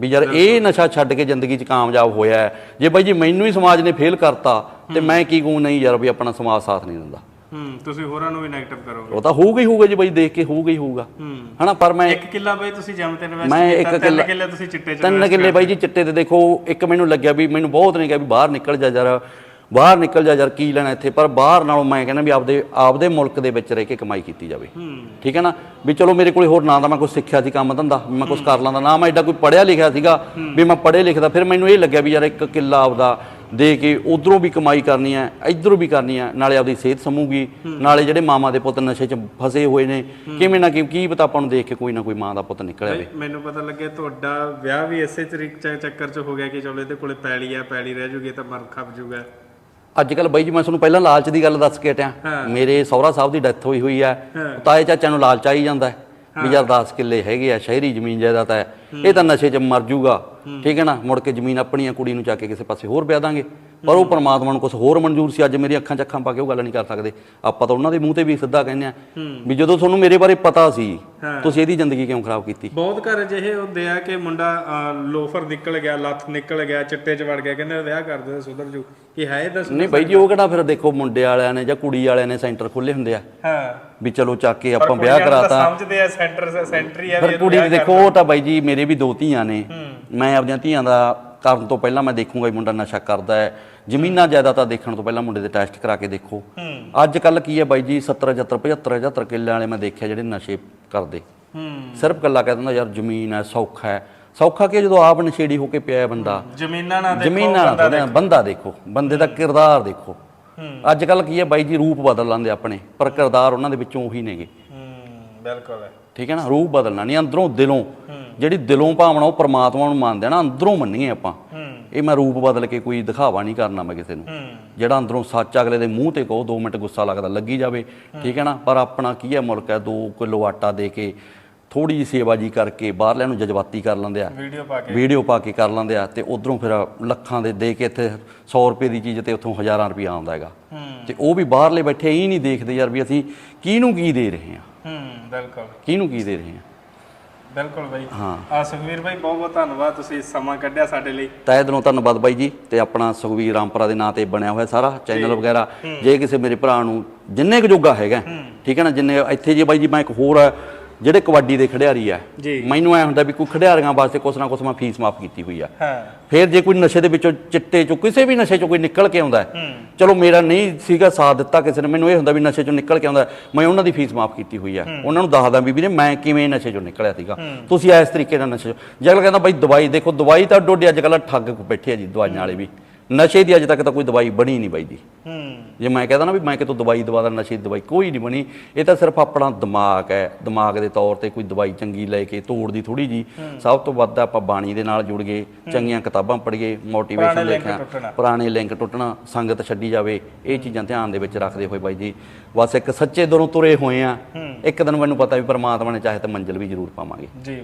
ਵੀ ਯਾਰ ਇਹ ਨਸ਼ਾ ਛੱਡ ਕੇ ਜ਼ਿੰਦਗੀ 'ਚ ਕਾਮਯਾਬ ਹੋਇਆ। ਜੇ ਬਾਈ ਜੀ ਮੈਨੂੰ ਹੀ ਸਮਾਜ ਨੇ ਫੇਲ ਕਰਤਾ ਤੇ ਮੈਂ ਕੀ ਕਹੂੰ ਨਹੀਂ ਯਾਰ ਵੀ ਆਪਣਾ ਸਮਾਜ ਸਾਥ ਨਹੀਂ ਦਿੰਦਾ। ਹੂੰ ਤੁਸੀਂ ਹੋਰਾਂ ਨੂੰ ਵੀ ਨੈਗੇਟਿਵ ਕਰੋਗੇ। ਉਹ ਤਾਂ ਹੋਊਗਾ ਹੀ ਹੋਊਗਾ ਜੀ ਬਾਈ ਦੇਖ ਕੇ ਹੋਊਗਾ ਹੀ ਹੋਊਗਾ। ਹਨਾ ਪਰ ਮੈਂ ਇੱਕ ਕਿੱਲਾ ਬਈ ਤੁਸੀਂ ਜਮ ਤੇ ਇਨਵੈਸਟ ਮੈਂ ਇੱਕ ਕਿੱਲਾ ਕਿੱਲੇ ਤੁਸੀਂ ਚਿੱਟੇ ਚ ਤਿੰਨ ਕਿੱਲੇ ਬਾਈ ਜੀ ਚਿੱਟੇ ਤੇ ਦੇਖੋ ਇੱਕ ਮੈਨੂੰ ਲੱਗਿਆ ਵੀ ਮੈਨੂੰ ਬਹੁਤ ਨੇ ਕਿਹਾ ਵੀ ਬਾਹਰ ਨਿਕਲ ਜਾ ਯਾਰ ਬਾਹਰ ਨਿਕਲ ਜਾ ਯਾਰ ਕੀ ਲੈਣਾ ਇੱਥੇ? ਪਰ ਬਾਹਰ ਨਾਲੋਂ ਮੈਂ ਕਹਿੰਦਾ ਵੀ ਆਪਦੇ ਆਪਦੇ ਮੁਲਕ ਦੇ ਵਿੱਚ ਰਹਿ ਕੇ ਕਮਾਈ ਕੀਤੀ ਜਾਵੇ। ਠੀਕ ਹੈ ਨਾ? ਵੀ ਚਲੋ ਮੇਰੇ ਕੋਲੇ ਹੋਰ ਨਾ ਤਾਂ ਮੈਂ ਕੁਝ ਸਿੱਖਿਆ ਸੀ ਕੰਮ ਧੰਦਾ ਵੀ ਮੈਂ ਕੁਝ ਕਰ ਲਾਂਦਾ ਨਾ ਮੈਂ ਐਡਾ ਕੋਈ ਪੜਿਆ ਲਿਖਿਆ ਸੀਗਾ ਵੀ ਮੈਂ ਪੜ੍ਹੇ ਲਿਖਦਾ ਫਿਰ ਮੈਨੂੰ ਇਹ ਲੱਗਿਆ ਵੀ ਯਾਰ ਇੱਕ ਕਿੱਲਾ ਆਪਦਾ ਦੇ ਕੇ ਉਧਰੋਂ ਵੀ ਕਮਾਈ ਕਰਨੀ ਹੈ ਇਧਰੋਂ ਵੀ ਕਰਨੀ ਹੈ ਨਾਲੇ ਆਪਦੀ ਸਿਹਤ ਸਮੂਗੀ ਨਾਲੇ ਜਿਹੜੇ ਮਾਮਾ ਦੇ ਪੁੱਤ ਨਸ਼ੇ 'ਚ ਫਸੇ ਹੋਏ ਨੇ ਕਿਵੇਂ ਨਾ ਕਿਵੇਂ ਕੀ ਪਤਾ ਆਪਾਂ ਨੂੰ ਦੇਖ ਕੇ ਕੋਈ ਨਾ ਕੋਈ ਮਾਂ ਦਾ ਪੁੱਤ ਨਿਕਲਿਆ ਵੇ। ਮੈਨੂੰ ਪਤਾ ਲੱਗਿਆ ਤੁਹਾਡਾ ਵਿਆਹ ਵੀ ਇਸੇ ਤਰੀਕ ਚ ਚੱਕਰ ਚ ਹੋ ਗਿਆ ਕਿ ਚਲੋ ਇਹਦੇ ਕੋਲੇ ਪੈਲੀ ਆ ਪੈਲੀ ਰਹਿ ਜੂਗੀ ਤਾਂ ਮਰ ਖਪ ਜੂਗਾ। ਅੱਜ ਕੱਲ ਬਾਈ ਜੀ ਮੈਂ ਤੁਹਾਨੂੰ ਪਹਿਲਾਂ ਲਾਲਚ ਦੀ ਗੱਲ ਦੱਸ ਕੇ ਹਟਿਆ। ਮੇਰੇ ਸਹੁਰਾ ਸਾਹਿਬ ਦੀ ਡੈਥ ਹੋਈ ਹੋਈ ਹੈ। ਤਾਏ ਚਾਚਾ ਨੂੰ ਲਾਲਚ ਆਈ ਜਾਂਦਾ ਵੀ ਯਾਰ 10 ਕਿੱਲੇ ਹੈਗੇ ਆ ਸ਼ਹਿਰੀ ਜ਼ਮੀਨ ਜਾਇਦਾਦ ਹੈ। ਇਹ ਤਾਂ ਨਸ਼ੇ 'ਚ ਮਰ ਜੂਗਾ। ਠੀਕ ਹੈ ਨਾ? ਮੁੜ ਕੇ ਜ਼ਮੀਨ ਆਪਣੀ ਆ ਕੁੜੀ ਨੂੰ ਚੱਕ ਕੇ ਕਿਸੇ ਪਾਸੇ ਹੋਰ ਵਿਆਹ ਦਾਂਗੇ। ਪਰ ਉਹ ਪਰਮਾਤਮਾ ਨੂੰ ਕੁਝ ਹੋਰ ਮਨਜ਼ੂਰ ਸੀ। ਅੱਜ ਮੇਰੀ ਅੱਖਾਂ 'ਚ ਅੱਖਾਂ ਪਾ ਕੇ ਉਹ ਗੱਲ ਨਹੀਂ ਕਰ ਸਕਦੇ। ਆਪਾਂ ਤਾਂ ਉਹਨਾਂ ਦੇ ਮੂੰਹ ਤੇ ਵੀ ਸਿੱਧਾ ਕਹਿੰਦੇ ਆ ਵੀ ਜਦੋਂ ਤੁਹਾਨੂੰ ਮੇਰੇ ਬਾਰੇ ਪਤਾ ਸੀ ਤੁਸੀਂ ਇਹਦੀ ਜ਼ਿੰਦਗੀ ਕਿਉਂ ਖਰਾਬ ਕੀਤੀ? ਬਹੁਤ ਘਰ ਅਜਿਹੇ ਹੁੰਦੇ ਆ ਕਿ ਮੁੰਡਾ ਲੋਫਰ ਨਿਕਲ ਗਿਆ ਲੱਤ ਨਿਕਲ ਗਿਆ ਚਿੱਟੇ ਚ ਵੜ ਗਿਆ। ਕਹਿੰਦੇ ਵਿਆਹ ਕਰ ਦਿਓ ਸੁਧਰ ਜੂ ਇਹ ਹੈ ਇਹਦਾ ਨਹੀਂ ਬਾਈ ਜੀ ਉਹ ਕਿਹੜਾ ਫਿਰ ਦੇਖੋ ਮੁੰਡੇ ਵਾਲਿਆਂ ਨੇ ਜਾਂ ਕੁੜੀ ਵਾਲਿਆਂ ਨੇ ਸੈਂਟਰ ਖੋਲੇ ਹੁੰਦੇ ਆ। ਹਾਂ। ਵੀ ਚਲੋ ਚੱਕ ਕੇ ਆਪਾਂ ਵਿਆਹ ਕਰਾਤਾ। ਸਮਝਦੇ ਆ ਸੈਂਟਰ ਸੈਂਟਰੀ ਆ ਵੀ ਫਿਰ ਕੁੜੀ ਦੀ ਦੇਖੋ ਉਹ ਤਾਂ ਬਾਈ ਜੀ ਮੇਰੇ ਵੀ ਦੋ ਧੀਆਂ ਨੇ। ਮੈਂ ਆਪਣੀਆਂ ਧੀਆਂ ਦਾ ਕਰਨ ਤੋਂ ਪਹਿਲਾਂ ਮੈਂ ਦੇਖੂੰਗਾ ਵੀ ਮੁੰਡਾ ਨਸ਼ਾ ਕਰਦਾ ਹੈ। ਜ਼ਮੀਨਾਂ ਜਾਇਦਾਦਾਂ ਦੇਖਣ ਤੋਂ ਪਹਿਲਾਂ ਮੁੰਡੇ ਦੇ ਟੈਸਟ ਕਰਾ ਕੇ ਦੇਖੋ। ਅੱਜ ਕੱਲ ਕੀ ਹੈ ਬਾਈ ਜੀ 70 75 75 75 ਕਿੱਲੇ ਵਾਲੇ ਮੈਂ ਦੇਖਿਆ ਜਿਹੜੇ ਨਸ਼ੇ ਕਰਦੇ। ਹੂੰ। ਸਿਰਫ ਕੱਲਾ ਕਹਿ ਦਿੰਦਾ ਯਾਰ ਜ਼ਮੀਨ ਹੈ ਸੌਖਾ ਹੈ। ਸੌਖਾ ਕਿ ਜਦੋਂ ਆਪ ਨਸ਼ੇੜੀ ਹੋ ਕੇ ਪਿਆ ਹੈ ਬੰਦਾ? ਜ਼ਮੀਨਾਂ ਨਾ ਦੇਖੋ ਜ਼ਮੀਨਾਂ ਬੰਦਾ ਦੇਖੋ। ਬੰਦੇ ਦਾ ਕਿਰਦਾਰ ਦੇਖੋ। ਅੱਜ ਕੱਲ ਕੀ ਹੈ ਬਾਈ ਜੀ ਰੂਪ ਬਦਲ ਲੈਂਦੇ ਆਪਣੇ ਪਰ ਕਿਰਦਾਰ ਉਹਨਾਂ ਦੇ ਵਿੱਚੋਂ ਉਹੀ ਨੇਗੇ। ਹੂੰ ਬਿਲਕੁਲ ਠੀਕ ਹੈ ਨਾ? ਰੂਪ ਬਦਲਣਾ ਨਹੀਂ ਅੰਦਰੋਂ ਦਿਲੋਂ। ਜਿਹੜੀ ਦਿਲੋਂ ਭਾਵਨਾ ਉਹ ਪ੍ਰਮਾਤਮਾ ਨੂੰ ਮੰਨਦੇ ਆ ਨਾ ਅੰਦਰੋਂ ਮੰਨੀਏ ਆਪਾਂ। ਇਹ ਮੈਂ ਰੂਪ ਬਦਲ ਕੇ ਕੋਈ ਦਿਖਾਵਾ ਨਹੀਂ ਕਰਨਾ ਮੈਂ ਕਿਸੇ ਨੂੰ। ਜਿਹੜਾ ਅੰਦਰੋਂ ਸੱਚ ਅਗਲੇ ਦੇ ਮੂੰਹ ਤੇ ਕਹੋ 2 ਮਿੰਟ ਗੁੱਸਾ ਲੱਗਦਾ ਲੱਗੀ ਜਾਵੇ। ਠੀਕ ਹੈ ਨਾ? ਪਰ ਆਪਣਾ ਕੀ ਹੈ ਮੁਲਕ ਹੈ? 2 ਕਿਲੋ ਆਟਾ ਦੇ ਕੇ ਥੋੜੀ ਜਿਹੀ ਸੇਵਾ ਜੀ ਕਰਕੇ ਬਾਹਰਲਿਆਂ ਨੂੰ ਜਜ਼ਬਾਤੀ ਕਰ ਲੈਂਦੇ ਆ। ਵੀਡੀਓ ਪਾ ਕੇ। ਵੀਡੀਓ ਪਾ ਕੇ ਕਰ ਲੈਂਦੇ ਆ ਤੇ ਉਧਰੋਂ ਫਿਰ ਲੱਖਾਂ ਦੇ ਦੇ ਕੇ ਇੱਥੇ 100 ਰੁਪਏ ਦੀ ਚੀਜ਼ ਤੇ ਉੱਥੋਂ ਹਜ਼ਾਰਾਂ ਰੁਪਏ ਆਉਂਦਾ ਹੈਗਾ। ਤੇ ਉਹ ਵੀ ਬਾਹਰਲੇ ਬੈਠੇ ਹੀ ਨਹੀਂ ਦੇਖਦੇ ਯਾਰ ਵੀ ਅਸੀਂ ਕਿਹਨੂੰ ਕੀ ਦੇ ਰਹੇ ਹੂੰ। ਬਿਲਕੁਲ। ਕਿਹਨੂੰ ਕੀ ਦੇ ਰਹੇ ਹਾਂ ਬਿਲਕੁਲ ਬਾਈ। ਹਾਂ। ਆ ਸੁਖਵੀਰ ਬਾਈ ਬਹੁਤ ਬਹੁਤ ਧੰਨਵਾਦ ਤੁਸੀਂ ਸਮਾਂ ਕੱਢਿਆ ਸਾਡੇ ਲਈ। ਤਹਿ ਦਿਲੋਂ ਧੰਨਵਾਦ ਬਾਈ ਜੀ ਤੇ ਆਪਣਾ ਸੁਖਵੀਰ ਰਾਮਪੁਰਾ ਦੇ ਨਾਂ ਤੇ ਬਣਿਆ ਹੋਇਆ ਸਾਰਾ ਚੈਨਲ ਵਗੈਰਾ। ਜੇ ਕਿਸੇ ਮੇਰੇ ਭਰਾ ਨੂੰ ਜਿੰਨੇ ਕੁ ਜੋਗਾ ਹੈਗਾ ਠੀਕ ਹੈ ਨਾ ਜਿੰਨੇ ਇੱਥੇ ਜੇ ਬਾਈ ਜੀ ਮੈਂ ਇੱਕ ਹੋਰ ਆ, ਜਿਹੜੇ ਕਬੱਡੀ ਦੇ ਖਿਡਾਰੀ ਆ ਜੀ। ਮੈਨੂੰ ਐ ਹੁੰਦਾ ਵੀ ਕੋਈ ਖਿਡਾਰੀਆਂ ਵਾਸਤੇ ਕੁਛ ਨਾ ਕੁਛ ਮੈਂ ਫੀਸ ਮਾਫ ਕੀਤੀ ਹੋਈ ਆ। ਹਾਂ। ਫਿਰ ਜੇ ਕੋਈ ਨਸ਼ੇ ਦੇ ਵਿੱਚੋਂ ਚਿੱਟੇ ਚੋਂ ਕਿਸੇ ਵੀ ਨਸ਼ੇ ਚੋਂ ਕੋਈ ਨਿਕਲ ਕੇ ਆਉਂਦਾ ਹੈ, ਚਲੋ ਮੇਰਾ ਨਹੀਂ ਸੀਗਾ ਸਾਥ ਦਿੱਤਾ ਕਿਸੇ ਨੇ ਮੈਨੂੰ ਇਹ ਹੁੰਦਾ ਵੀ ਨਸ਼ੇ ਚੋਂ ਨਿਕਲ ਕੇ ਆਉਂਦਾ ਹੈ, ਮੈਂ ਉਹਨਾਂ ਦੀ ਫੀਸ ਮਾਫ ਕੀਤੀ ਹੋਈ ਹੈ। ਉਹਨਾਂ ਨੂੰ ਦੱਸਦਾ ਵੀ ਵੀਰੇ ਮੈਂ ਕਿਵੇਂ ਨਸ਼ੇ ਚੋਂ ਨਿਕਲਿਆ ਸੀਗਾ। ਤੁਸੀਂ ਇਸ ਤਰੀਕੇ ਨਾਲ ਨਸ਼ੇ ਚੋਂ ਜੇ ਅਗਲਾ ਕਹਿੰਦਾ ਬਾਈ ਦਵਾਈ ਦੇਖੋ ਦਵਾਈ ਤਾਂ ਡੋਡੇ ਅੱਜ ਕੱਲ੍ਹ ਠੱਗ ਬੈਠੇ ਆ ਜੀ ਦਵਾਈਆਂ ਵਾਲੇ ਵੀ। ਨਸ਼ੇ ਦੀ ਅਜੇ ਤੱਕ ਤਾਂ ਕੋਈ ਦਵਾਈ ਬਣੀ ਨਹੀਂ ਬਾਈ ਜੀ। ਹੂੰ। ਜੇ ਮੈਂ ਕਹਦਾ ਨਾ ਵੀ ਮੈਂ ਕਿਤੋਂ ਦਵਾਈ ਦਵਾਦਾ ਨਸ਼ੇ ਦੀ ਦਵਾਈ ਕੋਈ ਨਹੀਂ ਬਣੀ। ਇਹ ਤਾਂ ਸਿਰਫ ਆਪਣਾ ਦਿਮਾਗ ਹੈ। ਦਿਮਾਗ ਦੇ ਤੌਰ ਤੇ ਕੋਈ ਦਵਾਈ ਚੰਗੀ ਲੈ ਕੇ ਤੋੜਦੀ ਥੋੜੀ ਜੀ। ਸਭ ਤੋਂ ਵੱਧ ਆਪਾਂ ਬਾਣੀ ਦੇ ਨਾਲ ਜੁੜ ਗਏ ਚੰਗੀਆਂ ਕਿਤਾਬਾਂ ਪੜ੍ਹਈਏ ਮੋਟੀਵੇਸ਼ਨ ਲਿਖਿਆ। ਪੁਰਾਣੇ ਲਿੰਕ ਟੁੱਟਣਾ ਸੰਗਤ ਛੱਡੀ ਜਾਵੇ ਇਹ ਚੀਜ਼ਾਂ ਧਿਆਨ ਦੇ ਵਿੱਚ ਰੱਖਦੇ ਹੋਏ ਬਾਈ ਜੀ। ਬਸ ਇੱਕ ਸੱਚੇ ਦਰੋਂ ਤੁਰੇ ਹੋਏ ਆ। ਇੱਕ ਦਿਨ ਮੈਨੂੰ ਪਤਾ ਵੀ ਪਰਮਾਤਮਾ ਨੇ ਚਾਹੇ ਤਾਂ ਮੰਜ਼ਿਲ ਵੀ ਜ਼ਰੂਰ ਪਾਵਾਂਗੇ। ਜੀ।